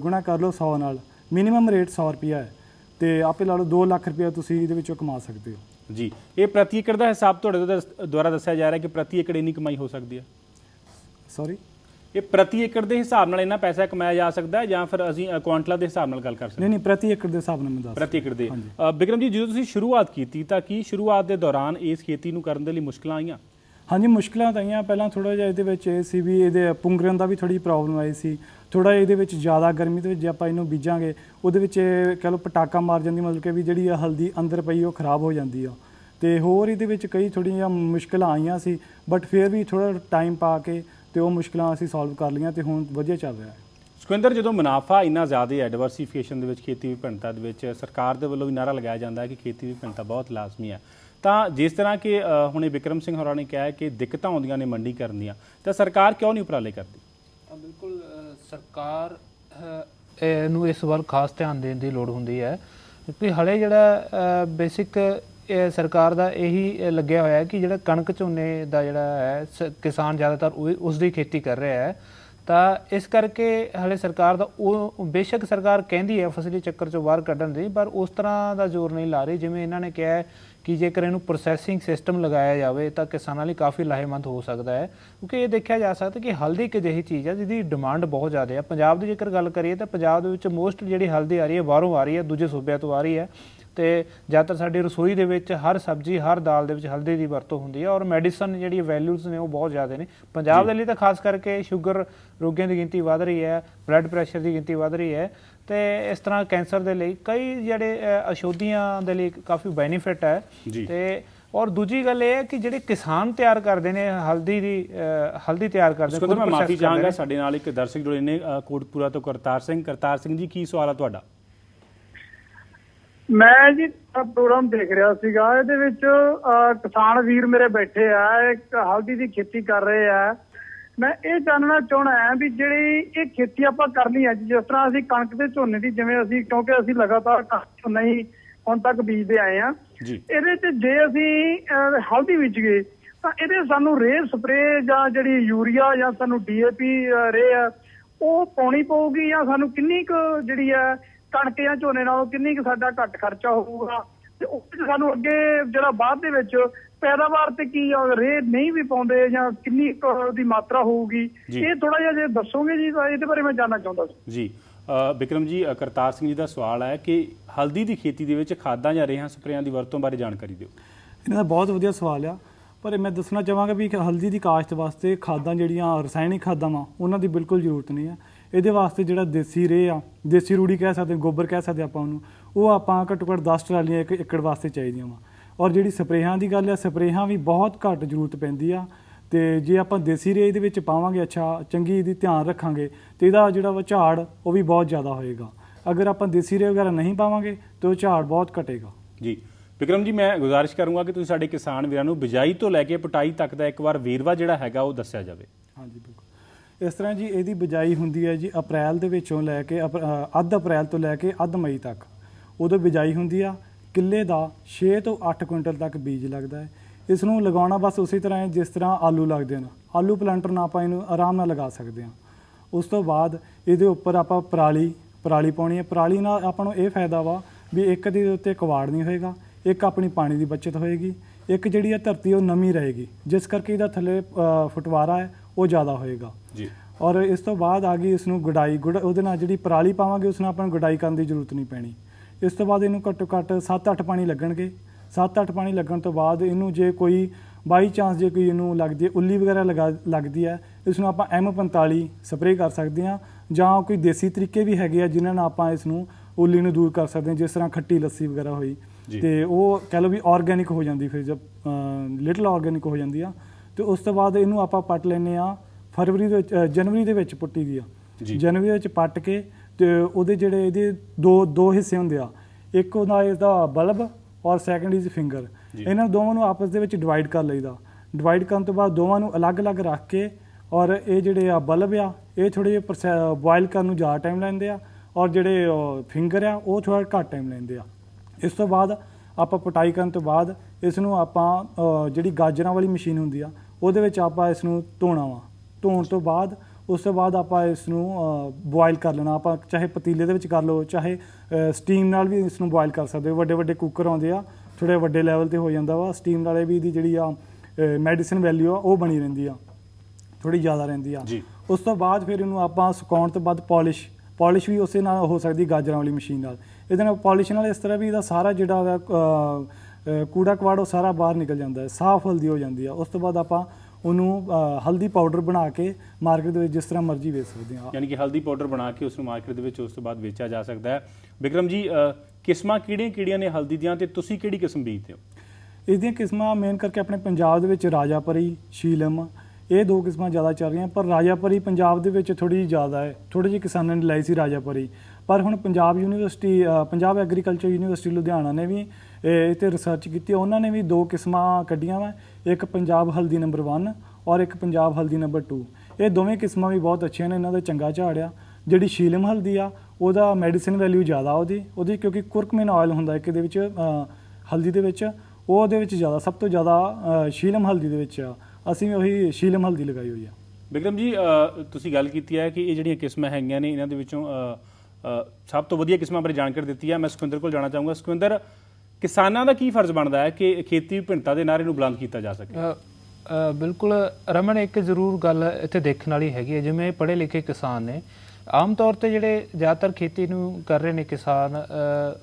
ਗੁਣਾ ਕਰ ਲਓ 100 ਨਾਲ ਮਿਨੀਮਮ ਰੇਟ 100 ਰੁਪਿਆ ਹੈ ਤੇ ਆਪੇ ਲਾ ਲਓ 2 ਲੱਖ ਰੁਪਇਆ ਤੁਸੀਂ ਇਹਦੇ ਵਿੱਚੋਂ ਕਮਾ ਸਕਦੇ ਹੋ। ਜੀ ਇਹ ਪ੍ਰਤੀ ਏਕੜ ਦਾ ਹਿਸਾਬ ਤੁਹਾਡੇ ਦੁਆਰਾ ਦੱਸਿਆ ਜਾ ਰਿਹਾ ਕਿ ਪ੍ਰਤੀ ਏਕੜ ਇੰਨੀ ਕਮਾਈ ਹੋ ਸਕਦੀ ਹੈ? ਸੌਰੀ ਇਹ ਪ੍ਰਤੀ ਏਕੜ ਦੇ ਹਿਸਾਬ ਨਾਲ ਇੰਨਾ ਪੈਸਾ ਕਮਾਇਆ ਜਾ ਸਕਦਾ ਹੈ ਜਾਂ ਫਿਰ ਅਸੀਂ ਕੁਆਂਟਲਾਂ ਦੇ ਹਿਸਾਬ ਨਾਲ ਗੱਲ ਕਰ ਸਕਦੇ ਨਹੀਂ ਨਹੀਂ ਪ੍ਰਤੀ ਏਕੜ ਦੇ ਹਿਸਾਬ ਨਾਲ ਮੈਂ ਦੱਸ ਪ੍ਰਤੀ ਏਕੜ ਦੇ। ਵਿਕਰਮ ਜੀ ਜਦੋਂ ਤੁਸੀਂ ਸ਼ੁਰੂਆਤ ਕੀਤੀ ਤਾਂ ਕੀ ਸ਼ੁਰੂਆਤ ਦੇ ਦੌਰਾਨ ਇਸ ਖੇਤੀ ਨੂੰ ਕਰਨ ਦੇ ਲਈ ਮੁਸ਼ਕਲਾਂ ਆਈਆਂ? ਹਾਂਜੀ ਮੁਸ਼ਕਲਾਂ ਤਾਂ ਆਈਆਂ। ਪਹਿਲਾਂ ਥੋੜਾ ਜਿਹਾ ਇਹਦੇ ਵਿੱਚ ਇਹ ਸੀ ਵੀ ਇਹਦੇ ਪੁੰਗਰਨ ਦਾ ਵੀ ਥੋੜੀ ਪ੍ਰੋਬਲਮ ਆਈ ਸੀ। ਥੋੜਾ ਇਹਦੇ ਵਿੱਚ ਜ਼ਿਆਦਾ ਗਰਮੀ ਦੇ ਵਿੱਚ ਜੇ ਆਪਾਂ ਇਹਨੂੰ ਬੀਜਾਂਗੇ ਉਹਦੇ ਵਿੱਚ ਕਹਿ ਲਓ ਪਟਾਕਾ ਮਾਰ ਜਾਂਦੀ ਮਤਲਬ ਕਿ ਵੀ ਜਿਹੜੀ ਇਹ ਹਲਦੀ ਅੰਦਰ ਪਈ ਉਹ ਖਰਾਬ ਹੋ ਜਾਂਦੀ ਆ। ਤੇ ਹੋਰ ਇਹਦੇ ਵਿੱਚ ਕਈ ਥੋੜੀਆਂ ਮੁਸ਼ਕਲਾਂ ਆਈਆਂ ਸੀ ਬਟ ਫਿਰ ਵੀ ਥੋੜਾ ਟਾਈਮ ਪਾ ਕੇ ਤੇ ਉਹ ਮੁਸ਼ਕਲਾਂ ਅਸੀਂ ਸੋਲਵ ਕਰ ਲਈਆਂ ਤੇ ਹੁਣ ਵਧੀਆ ਚੱਲ ਰਿਹਾ ਹੈ। ਸੁਖਵਿੰਦਰ ਜਦੋਂ ਮੁਨਾਫਾ ਇੰਨਾ ਜ਼ਿਆਦਾ ਹੈ ਡਾਈਵਰਸਿਫਿਕੇਸ਼ਨ ਦੇ ਵਿੱਚ ਖੇਤੀ ਵਿਭਿੰਨਤਾ ਦੇ ਵਿੱਚ ਸਰਕਾਰ ਦੇ ਵੱਲੋਂ ਵੀ ਨਾਰਾ ਲਗਾਇਆ ਜਾਂਦਾ ਹੈ ਕਿ ਖੇਤੀ ਵਿਭਿੰਨਤਾ ਬਹੁਤ ਲਾਜ਼ਮੀ ਹੈ। ਤਾਂ ਜਿਸ ਤਰ੍ਹਾਂ ਕਿ ਹੁਣੇ ਵਿਕਰਮ ਸਿੰਘ ਹੋਰਾਂ ਨੇ ਕਿਹਾ ਹੈ ਕਿ ਦਿੱਕਤਾਂ ਆਉਂਦੀਆਂ ਨੇ ਮੰਡੀ ਕਰਨ ਦੀਆਂ ਤਾਂ ਸਰਕਾਰ ਕਿਉਂ ਨਹੀਂ ਉਪਰਾਲੇ ਕਰਦੀ? ਬਿਲਕੁਲ ਸਰਕਾਰ ਇਹਨੂੰ ਇਸ ਵੱਲ ਖਾਸ ਧਿਆਨ ਦੇਣ ਦੀ ਲੋੜ ਹੁੰਦੀ ਹੈ ਕਿਉਂਕਿ ਹਲੇ ਜਿਹੜਾ ਬੇਸਿਕ ਸਰਕਾਰ ਦਾ ਇਹੀ ਲੱਗਿਆ ਹੋਇਆ ਹੈ ਕਿ ਜਿਹੜਾ ਕਣਕ ਝੋਨੇ ਦਾ ਜਿਹੜਾ ਹੈ, ਸ- ਕਿਸਾਨ ਜ਼ਿਆਦਾਤਰ ਉਹ- ਉਸ ਦੀ ਖੇਤੀ ਕਰ ਰਿਹਾ ਹੈ। ਤਾਂ ਇਸ ਕਰਕੇ ਹਲੇ ਸਰਕਾਰ ਦਾ ਉਹ ਬੇਸ਼ੱਕ ਸਰਕਾਰ ਕਹਿੰਦੀ ਹੈ, ਫਸਲੀ ਚੱਕਰ ਚੋਂ ਬਾਹਰ ਕੱਢਣ ਦੀ, ਪਰ ਉਸ ਤਰ੍ਹਾਂ ਦਾ ਜ਼ੋਰ ਨਹੀਂ ਲਾ ਰਹੀ, ਜਿਵੇਂ ਇਹਨਾਂ ਨੇ ਕਿਹਾ ਕਿ ਜੇਕਰ ਇਹਨੂੰ ਪ੍ਰੋਸੈਸਿੰਗ ਸਿਸਟਮ ਲਗਾਇਆ ਜਾਵੇ, ਤਾਂ ਕਿਸਾਨਾਂ ਲਈ ਕਾਫੀ ਲਾਹੇਵੰਦ ਹੋ ਸਕਦਾ ਹੈ। ਕਿਉਂਕਿ ਇਹ ਦੇਖਿਆ ਜਾ ਸਕਦਾ ਕਿ ਹਲਦੀ ਇੱਕ ਅਜਿਹੀ ਚੀਜ਼ ਹੈ, ਜਿਹਦੀ ਡਿਮਾਂਡ ਬਹੁਤ ਜ਼ਿਆਦਾ ਹੈ। ਪੰਜਾਬ ਦੀ ਜੇਕਰ ਗੱਲ ਕਰੀਏ, ਤਾਂ ਪੰਜਾਬ ਦੇ ਵਿੱਚ ਮੋਸਟ ਜਿਹੜੀ ਹਲਦੀ ਆ ਰਹੀ ਹੈ, ਬਾਹਰੋਂ ਆ ਰਹੀ ਹੈ, ਦੂਜੇ ਸੂਬਿਆਂ ਤੋਂ ਆ ਰਹੀ ਹੈ। ਤੇ ਜ਼ਿਆਦਾਤਰ ਸਾਡੀ ਰਸੋਈ ਦੇ ਵਿੱਚ ਹਰ ਸਬਜ਼ੀ ਹਰ ਦਾਲ ਦੇ ਵਿੱਚ ਹਲਦੀ ਦੀ ਵਰਤੋਂ ਹੁੰਦੀ ਹੈ ਔਰ ਮੈਡੀਸਨ ਜਿਹੜੀ ਵੈਲਿਊਜ਼ ਨੇ ਉਹ ਬਹੁਤ ਜ਼ਿਆਦਾ ਨੇ। ਪੰਜਾਬ ਦੇ ਲਈ ਤਾਂ ਖਾਸ ਕਰਕੇ ਸ਼ੂਗਰ ਰੋਗੀਆਂ ਦੀ ਗਿਣਤੀ ਵਧ ਰਹੀ ਹੈ ਬਲੱਡ ਪ੍ਰੈਸ਼ਰ ਦੀ ਗਿਣਤੀ ਵਧ ਰਹੀ ਹੈ ਤੇ ਇਸ ਤਰ੍ਹਾਂ ਕੈਂਸਰ ਦੇ ਲਈ ਕਈ ਜਿਹੜੇ ਅ, ਔਸ਼ਧੀਆਂ ਦੇ ਲਈ ਕਾਫੀ ਬੈਨੀਫਿਟ ਹੈ। ਤੇ ਔਰ ਦੂਜੀ ਗੱਲ ਇਹ ਹੈ ਕਿ ਜਿਹੜੇ ਕਿਸਾਨ ਤਿਆਰ ਕਰਦੇ ਨੇ ਹਲਦੀ ਦੀ ਹਲਦੀ ਤਿਆਰ ਕਰਦੇ ਨੇ ਮੈਂ ਮਾਫੀ ਚਾਹਾਂਗਾ। ਸਾਡੇ ਨਾਲ ਇੱਕ ਦਰਸ਼ਕ ਜੁੜੇ ਨੇ ਕੋਟਪੂਰਾ ਤੋਂ ਕਰਤਾਰ ਸਿੰਘ। ਕਰਤਾਰ ਸਿੰਘ ਜੀ ਕੀ ਸਵਾਲ ਹੈ ਤੁਹਾਡਾ? ਮੈਂ ਜੀ ਪ੍ਰੋਗਰਾਮ ਦੇਖ ਰਿਹਾ ਸੀਗਾ ਇਹਦੇ ਵਿੱਚ ਕਿਸਾਨ ਵੀਰ ਮੇਰੇ ਬੈਠੇ ਆ ਇੱਕ ਹਲਦੀ ਦੀ ਖੇਤੀ ਕਰ ਰਹੇ ਆ। ਮੈਂ ਇਹ ਜਾਣਨਾ ਚਾਹਣਾ ਹੈ ਵੀ ਜਿਹੜੀ ਇਹ ਖੇਤੀ ਆਪਾਂ ਕਰਨੀ ਹੈ ਜਿਸ ਤਰ੍ਹਾਂ ਅਸੀਂ ਕਣਕ ਤੇ ਝੋਨੇ ਦੀ ਜਿਵੇਂ ਅਸੀਂ ਕਿਉਂਕਿ ਅਸੀਂ ਲਗਾਤਾਰ ਕਣਕ ਝੋਨਾ ਹੀ ਹੁਣ ਤੱਕ ਬੀਜਦੇ ਆਏ ਆ ਇਹਦੇ ਤੇ ਜੇ ਅਸੀਂ ਹਲਦੀ ਬੀਜ ਗਏ ਤਾਂ ਇਹਦੇ ਸਾਨੂੰ ਰੇ ਸਪਰੇ ਜਾਂ ਜਿਹੜੀ ਯੂਰੀਆ ਜਾਂ ਸਾਨੂੰ ਡੀਏਪੀ ਰੇ ਆ ਉਹ ਪਾਉਣੀ ਪਊਗੀ ਜਾਂ ਸਾਨੂੰ ਕਿੰਨੀ ਕੁ ਜਿਹੜੀ ਆ ਕਣਕ ਜਾਂ ਝੋਨੇ ਨਾਲੋਂ ਕਿੰਨੀ ਕੁ ਸਾਡਾ ਘੱਟ ਖਰਚਾ ਹੋਊਗਾ? ਤੇ ਉਹ ਸਾਨੂੰ ਅੱਗੇ ਜਿਹੜਾ ਬਾਅਦ ਦੇ ਵਿੱਚ ਪੈਦਾਵਾਰ ਤੇ ਕੀ ਆ, ਰੇ ਨਹੀਂ ਵੀ ਪਾਉਂਦੇ ਜਾਂ ਕਿੰਨੀ ਕੁ ਦੀ ਮਾਤਰਾ ਹੋਊਗੀ। ਇਹ ਥੋੜਾ ਜਿਹਾ ਜੇ ਦੱਸੋਗੇ ਜੀ ਤਾਂ ਇਹਦੇ ਬਾਰੇ ਮੈਂ ਜਾਣਨਾ ਚਾਹੁੰਦਾ ਸੀ। ਜੀ। ਵਿਕਰਮ ਜੀ ਕਰਤਾਰ ਸਿੰਘ ਜੀ ਦਾ ਸਵਾਲ ਹੈ ਕਿ ਹਲਦੀ ਦੀ ਖੇਤੀ ਦੇ ਵਿੱਚ ਖਾਦਾਂ ਜਾਂ ਰੇਹਾਂ ਸਪਰੇਆਂ ਦੀ ਵਰਤੋਂ ਬਾਰੇ ਜਾਣਕਾਰੀ ਦਿਓ। ਇਹਨਾਂ ਦਾ ਬਹੁਤ ਵਧੀਆ ਸਵਾਲ ਆ ਪਰ ਮੈਂ ਦੱਸਣਾ ਚਾਹਾਂਗਾ ਵੀ ਹਲਦੀ ਦੀ ਕਾਸ਼ਤ ਵਾਸਤੇ ਖਾਦਾਂ ਜਿਹੜੀਆਂ ਰਸਾਇਣਿਕ ਖਾਦਾਂ ਵਾ ਉਹਨਾਂ ਦੀ ਬਿਲਕੁਲ ਜ਼ਰੂਰਤ ਨਹੀਂ ਆ ਇਹਦੇ ਵਾਸਤੇ ਜਿਹੜਾ ਦੇਸੀ ਰੇ ਆ ਦੇਸੀ ਰੂੜੀ ਕਹਿ ਸਕਦੇ ਗੋਬਰ ਕਹਿ ਸਕਦੇ ਆਪਾਂ ਉਹਨੂੰ ਉਹ ਆਪਾਂ ਘੱਟੋ ਘੱਟ 10 ਟਰਾਲੀਆਂ ਇੱਕ ਏਕੜ ਵਾਸਤੇ ਚਾਹੀਦੀਆਂ ਵਾ। ਔਰ ਜਿਹੜੀ ਸਪਰੇਹਾਂ ਦੀ ਗੱਲ ਆ ਸਪਰੇਹਾਂ ਵੀ ਬਹੁਤ ਘੱਟ ਜ਼ਰੂਰਤ ਪੈਂਦੀ ਆ। ਤੇ ਜੇ ਆਪਾਂ ਦੇਸੀ ਰੇ ਇਹਦੇ ਵਿੱਚ ਪਾਵਾਂਗੇ ਅੱਛਾ ਚੰਗੀ ਇਹਦੀ ਧਿਆਨ ਰੱਖਾਂਗੇ ਤੇ ਇਹਦਾ ਜਿਹੜਾ ਵਾ ਝਾੜ ਉਹ ਵੀ ਬਹੁਤ ਜ਼ਿਆਦਾ ਹੋਏਗਾ। ਅਗਰ ਆਪਾਂ ਦੇਸੀ ਰੇ ਵਗੈਰਾ ਨਹੀਂ ਪਾਵਾਂਗੇ ਤੇ ਉਹ ਝਾੜ ਬਹੁਤ ਘਟੇਗਾ। ਜੀ। ਵਿਕਰਮ ਜੀ ਮੈਂ ਗੁਜ਼ਾਰਿਸ਼ ਕਰੂੰਗਾ ਕਿ ਤੁਸੀਂ ਸਾਡੇ ਕਿਸਾਨ ਵੀਰਾਂ ਨੂੰ ਬਿਜਾਈ ਤੋਂ ਲੈ ਕੇ ਪਟਾਈ ਤੱਕ ਦਾ ਇੱਕ ਵਾਰ ਵੇਰਵਾ ਜਿਹੜਾ ਹੈਗਾ ਉਹ ਦੱਸਿਆ ਜਾਵੇ। ਹਾਂਜੀ ਬਿਲਕੁਲ। ਇਸ ਤਰ੍ਹਾਂ ਜੀ ਇਹਦੀ ਬਿਜਾਈ ਹੁੰਦੀ ਹੈ ਜੀ ਅਪ੍ਰੈਲ ਦੇ ਵਿੱਚੋਂ ਲੈ ਕੇ ਅਪ- ਅੱਧ ਅਪ੍ਰੈਲ ਤੋਂ ਲੈ ਕੇ ਅੱਧ ਮਈ ਤੱਕ। ਉਦੋਂ ਬਿਜਾਈ ਹੁੰਦੀ ਆ, ਕਿੱਲੇ ਦਾ 6 ਤੋਂ 8 ਕੁਇੰਟਲ ਤੱਕ ਬੀਜ ਲੱਗਦਾ ਹੈ। ਇਸ ਨੂੰ ਲਗਾਉਣਾ ਬਸ ਉਸੇ ਤਰ੍ਹਾਂ ਹੈ ਜਿਸ ਤਰ੍ਹਾਂ ਆਲੂ ਲੱਗਦੇ ਹਨ ਆਲੂ ਪਲਾਂਟਰ ਨਾਲ ਆਪਾਂ ਇਹਨੂੰ ਆਰਾਮ ਨਾਲ ਲਗਾ ਸਕਦੇ ਹਾਂ। ਉਸ ਤੋਂ ਬਾਅਦ ਇਹਦੇ ਉੱਪਰ ਆਪਾਂ ਪਰਾਲੀ ਪਰਾਲੀ ਪਾਉਣੀ ਹੈ। ਪਰਾਲੀ ਨਾਲ ਆਪਾਂ ਨੂੰ ਇਹ ਫਾਇਦਾ ਵਾ ਵੀ ਇੱਕ ਦੇ ਉੱਤੇ ਕਵਾੜ ਨਹੀਂ ਹੋਏਗਾ, ਇੱਕ ਆਪਣੀ ਪਾਣੀ ਦੀ ਬਚਤ ਹੋਏਗੀ, ਇੱਕ ਜਿਹੜੀ ਆ ਧਰਤੀ ਉਹ ਨਮੀ ਰਹੇਗੀ। ਜਿਸ ਕਰਕੇ ਇਹਦਾ ਥੱਲੇ ਫੁਟਵਾਰਾ ਹੈ ਉਹ ਜ਼ਿਆਦਾ ਹੋਏਗਾ। ਜੀ। ਔਰ ਇਸ ਤੋਂ ਬਾਅਦ ਆ ਗਈ ਇਸ ਨੂੰ ਗੁਡਾਈ। ਗੁਡ ਉਹਦੇ ਨਾਲ ਜਿਹੜੀ ਪਰਾਲੀ ਪਾਵਾਂਗੇ ਉਸ ਨਾਲ ਆਪਾਂ ਨੂੰ ਗੁਡਾਈ ਕਰਨ ਦੀ ਜ਼ਰੂਰਤ ਨਹੀਂ ਪੈਣੀ। ਇਸ ਤੋਂ ਬਾਅਦ ਇਹਨੂੰ ਘੱਟੋ ਘੱਟ 7-8 ਪਾਣੀ ਲੱਗਣਗੇ। 7-8 ਪਾਣੀ ਲੱਗਣ ਤੋਂ ਬਾਅਦ ਇਹਨੂੰ ਜੇ ਕੋਈ ਬਾਈ ਚਾਂਸ ਜੇ ਕੋਈ ਇਹਨੂੰ ਲੱਗਦੀ ਹੈ ਉੱਲੀ ਵਗੈਰਾ ਲਗਾ ਲੱਗਦੀ ਹੈ ਇਸ ਨੂੰ ਆਪਾਂ M45 ਸਪਰੇਅ ਕਰ ਸਕਦੇ ਹਾਂ। ਜਾਂ ਕੋਈ ਦੇਸੀ ਤਰੀਕੇ ਵੀ ਹੈਗੇ ਆ ਜਿਨ੍ਹਾਂ ਨਾਲ ਆਪਾਂ ਇਸ ਨੂੰ ਉੱਲੀ ਨੂੰ ਦੂਰ ਕਰ ਸਕਦੇ ਹਾਂ ਜਿਸ ਤਰ੍ਹਾਂ ਖੱਟੀ ਲੱਸੀ ਵਗੈਰਾ ਹੋਈ। ਤੇ ਉਹ ਕਹਿ ਲਓ ਵੀ ਆਰਗੇਨਿਕ ਹੋ ਜਾਂਦੀ ਫਿਰ ਜਦ ਲਿਟਲ ਆਰਗੇਨਿਕ ਹੋ ਜਾਂਦੀ ਆ। ਤੇ ਉਸ ਤੋਂ ਬਾਅਦ ਇਹਨੂੰ ਆਪਾਂ ਪੱਟ ਲੈਨੇ ਆ ਫਰਵਰੀ ਦੇ ਵਿੱਚ ਅ, ਜਨਵਰੀ ਦੇ ਵਿੱਚ ਪੁੱਟੀ ਦੀ ਆ। ਜੀ। ਜਨਵਰੀ ਦੇ ਵਿੱਚ ਪੱਟ ਕੇ ਤੇ ਉਹਦੇ ਜਿਹੜੇ ਇਹਦੇ ਦੋ ਦੋ ਹਿੱਸੇ ਹੁੰਦੇ ਆ। ਇੱਕ ਉਹਦਾ ਇਹਦਾ ਬਲਬ ਔਰ ਸੈਕੰਡ ਇਜ਼ ਫਿੰਗਰ ਜੀ। ਇਹਨਾਂ ਦੋਵਾਂ ਨੂੰ ਆਪਸ ਦੇ ਵਿੱਚ ਡਿਵਾਈਡ ਕਰ ਲਈਦਾ। ਡਿਵਾਈਡ ਕਰਨ ਤੋਂ ਬਾਅਦ ਦੋਵਾਂ ਨੂੰ ਅਲੱਗ-ਅਲੱਗ ਰੱਖ ਕੇ ਔਰ ਇਹ ਜਿਹੜੇ ਆ ਬਲਬ ਆ ਇਹ ਥੋੜੇ ਜਿਹੇ ਬੋਇਲ ਕਰਨ ਨੂੰ ਜ਼ਿਆਦਾ ਟਾਈਮ ਲੈਂਦੇ ਆ ਔਰ ਜਿਹੜੇ ਫਿੰਗਰ ਆ ਉਹ ਥੋੜਾ ਘੱਟ ਟਾਈਮ ਲੈਂਦੇ ਆ। ਇਸ ਤੋਂ ਬਾਅਦ ਆਪਾਂ ਪਟਾਈ ਕਰਨ ਤੋਂ ਬਾਅਦ ਇਸ ਨੂੰ ਆਪਾਂ ਅ, ਜਿਹੜੀ ਗਾਜਰਾਂ ਵਾਲੀ ਮਸ਼ੀਨ ਹੁੰਦੀ ਆ ਉਹਦੇ ਵਿੱਚ ਆਪਾਂ ਇਸ ਨੂੰ ਧੋਣਾ ਵਾ। ਧੋਣ ਤੋਂ ਬਾਅਦ ਉਸ ਤੋਂ ਬਾਅਦ ਆਪਾਂ ਇਸ ਨੂੰ ਬੋਇਲ ਕਰ ਲੈਣਾ। ਆਪਾਂ ਚਾਹੇ ਪਤੀਲੇ ਦੇ ਵਿੱਚ ਕਰ ਲਓ ਚਾਹੇ ਸਟੀਮ ਨਾਲ ਵੀ ਇਸ ਨੂੰ ਬੋਇਲ ਕਰ ਸਕਦੇ ਹੋ। ਵੱਡੇ ਵੱਡੇ ਕੁੱਕਰ ਆਉਂਦੇ ਆ ਥੋੜੇ ਵੱਡੇ ਲੈਵਲ ਤੇ ਹੋ ਜਾਂਦਾ ਵਾ। ਸਟੀਮ ਨਾਲੇ ਵੀ ਇਹਦੀ ਜਿਹੜੀ ਆ ਮੈਡੀਸਿਨ ਵੈਲਿਊ ਆ ਉਹ ਬਣੀ ਰਹਿੰਦੀ ਆ। ਥੋੜੀ ਜ਼ਿਆਦਾ ਰਹਿੰਦੀ ਆ। ਉਸ ਤੋਂ ਬਾਅਦ ਫਿਰ ਇਹਨੂੰ ਆਪਾਂ ਸੁਕਾਉਣ ਤੋਂ ਬਾਅਦ ਪਾਲਿਸ਼ ਪਾਲਿਸ਼ ਵੀ ਉਸੇ ਨਾਲ ਹੋ ਸਕਦੀ ਗਾਜਰਾਂ ਵਾਲੀ ਮਸ਼ੀਨ ਨਾਲ। ਇਹਦੇ ਨਾਲ ਪਾਲਿਸ਼ ਨਾਲ ਇਸ ਤਰ੍ਹਾਂ ਵੀ ਇਹਦਾ ਸਾਰਾ ਜਿਹੜਾ ਕੂੜਾ ਕਵਾੜ ਉਹ ਸਾਰਾ ਬਾਹਰ ਨਿਕਲ ਜਾਂਦਾ ਹੈ ਸਾਫ਼ ਹਲਦੀ ਹੋ ਜਾਂਦੀ ਆ। ਉਸ ਤੋਂ ਬਾਅਦ ਆਪਾਂ ਉਹਨੂੰ ਹਲਦੀ ਪਾਊਡਰ ਬਣਾ ਕੇ ਮਾਰਕੀਟ ਦੇ ਵਿੱਚ ਜਿਸ ਤਰ੍ਹਾਂ ਮਰਜ਼ੀ ਵੇਚ ਸਕਦੇ ਹਾਂ। ਯਾਨੀ ਕਿ ਹਲਦੀ ਪਾਊਡਰ ਬਣਾ ਕੇ ਉਸ ਨੂੰ ਮਾਰਕੀਟ ਦੇ ਵਿੱਚ ਉਸ ਤੋਂ ਬਾਅਦ ਵੇਚਿਆ ਜਾ ਸਕਦਾ ਹੈ। ਵਿਕਰਮ ਜੀ ਕਿਸਮਾਂ ਕਿਹੜੀਆਂ ਕਿਹੜੀਆਂ ਨੇ ਹਲਦੀ ਦੀਆਂ ਤੇ ਤੁਸੀਂ ਕਿਹੜੀ ਕਿਸਮ ਬੀਜਦੇ ਹੋ? ਇਹਦੀਆਂ ਕਿਸਮਾਂ ਮੇਨ ਕਰਕੇ ਆਪਣੇ ਪੰਜਾਬ ਦੇ ਵਿੱਚ ਰਾਜਾਪਰੀ ਸ਼ੀਲਮ ਇਹ ਦੋ ਕਿਸਮਾਂ ਜ਼ਿਆਦਾ ਚੱਲ ਰਹੀਆਂ ਪਰ ਰਾਜਾਪਰੀ ਪੰਜਾਬ ਦੇ ਵਿੱਚ ਥੋੜੀ ਜਿਹੀ ਜ਼ਿਆਦਾ ਹੈ। ਥੋੜੀ ਜਿਹੀ ਕਿਸਾਨਾਂ ਨੇ ਲਾਈ ਸੀ ਰਾਜਾਪਰੀ। ਪਰ ਹੁਣ Punjab university Punjab agriculture university Ludhiana ਨੇ ਵੀ ਇਹ ਤੇ ਰਿਸਰਚ ਕੀਤੀ ਉਹਨਾਂ ਨੇ ਵੀ ਦੋ ਕਿਸਮਾਂ ਕੱਢੀਆਂ ਵਾ, ਇੱਕ ਪੰਜਾਬ ਹਲਦੀ ਨੰਬਰ 1 ਔਰ ਇੱਕ ਪੰਜਾਬ ਹਲਦੀ ਨੰਬਰ 2 ਇਹ ਦੋਵੇਂ ਕਿਸਮਾਂ ਵੀ ਬਹੁਤ ਅੱਛੀਆਂ ਨੇ, ਇਹਨਾਂ ਦਾ ਚੰਗਾ ਝਾੜ ਆ। ਜਿਹੜੀ ਸ਼ੀਲਮ ਹਲਦੀ ਆ, ਉਹਦਾ ਮੈਡੀਸਿਨ ਵੈਲਿਊ ਜ਼ਿਆਦਾ ਉਹਦੀ ਉਹਦੀ ਕਿਉਂਕਿ ਕੁਰਕਮਿਨ ਆਇਲ ਹੁੰਦਾ ਇੱਕ ਦੇ ਵਿੱਚ ਹਲਦੀ ਦੇ ਵਿੱਚ। ਉਹ ਉਹਦੇ ਵਿੱਚ ਜ਼ਿਆਦਾ, ਸਭ ਤੋਂ ਜ਼ਿਆਦਾ ਸ਼ੀਲਮ ਹਲਦੀ ਦੇ ਵਿੱਚ ਆ। ਅਸੀਂ ਵੀ ਉਹੀ ਸ਼ੀਲਮ ਹਲਦੀ ਲਗਾਈ ਹੋਈ ਆ। ਵਿਕਰਮ ਜੀ ਤੁਸੀਂ ਗੱਲ ਕੀਤੀ ਹੈ ਕਿ ਇਹ ਜਿਹੜੀਆਂ ਕਿਸਮਾਂ ਹੈਗੀਆਂ ਨੇ, ਇਹਨਾਂ ਦੇ ਵਿੱਚੋਂ ਸਭ ਤੋਂ ਵਧੀਆ ਕਿਸਮਾਂ ਬਾਰੇ ਜਾਣਕਾਰੀ ਦਿੱਤੀ ਹੈ ਮੈਂ ਸੁਖਵਿੰਦਰ ਕੋਲ ਜਾਣਾ ਚਾਹੂੰਗਾ। ਸੁਖਵਿੰਦਰ ਕਿਸਾਨਾਂ ਦਾ ਕੀ ਫਰਜ਼ ਬਣਦਾ ਹੈ ਕਿ ਖੇਤੀ ਵਿਭਿੰਨਤਾ ਦੇ ਨਾਰੇ ਨੂੰ ਬੁਲੰਦ ਕੀਤਾ ਜਾ ਸਕੇ? ਬਿਲਕੁਲ, ਰਮਨ, ਇੱਕ ਜ਼ਰੂਰ ਗੱਲ ਇੱਥੇ ਦੇਖਣ ਵਾਲੀ ਹੈਗੀ ਹੈ। ਜਿਵੇਂ ਪੜ੍ਹੇ ਲਿਖੇ ਕਿਸਾਨ ਨੇ, ਆਮ ਤੌਰ ਤੇ ਜਿਹੜੇ ਜ਼ਿਆਦਾਤਰ ਖੇਤੀ ਨੂੰ ਕਰ ਰਹੇ ਨੇ ਕਿਸਾਨ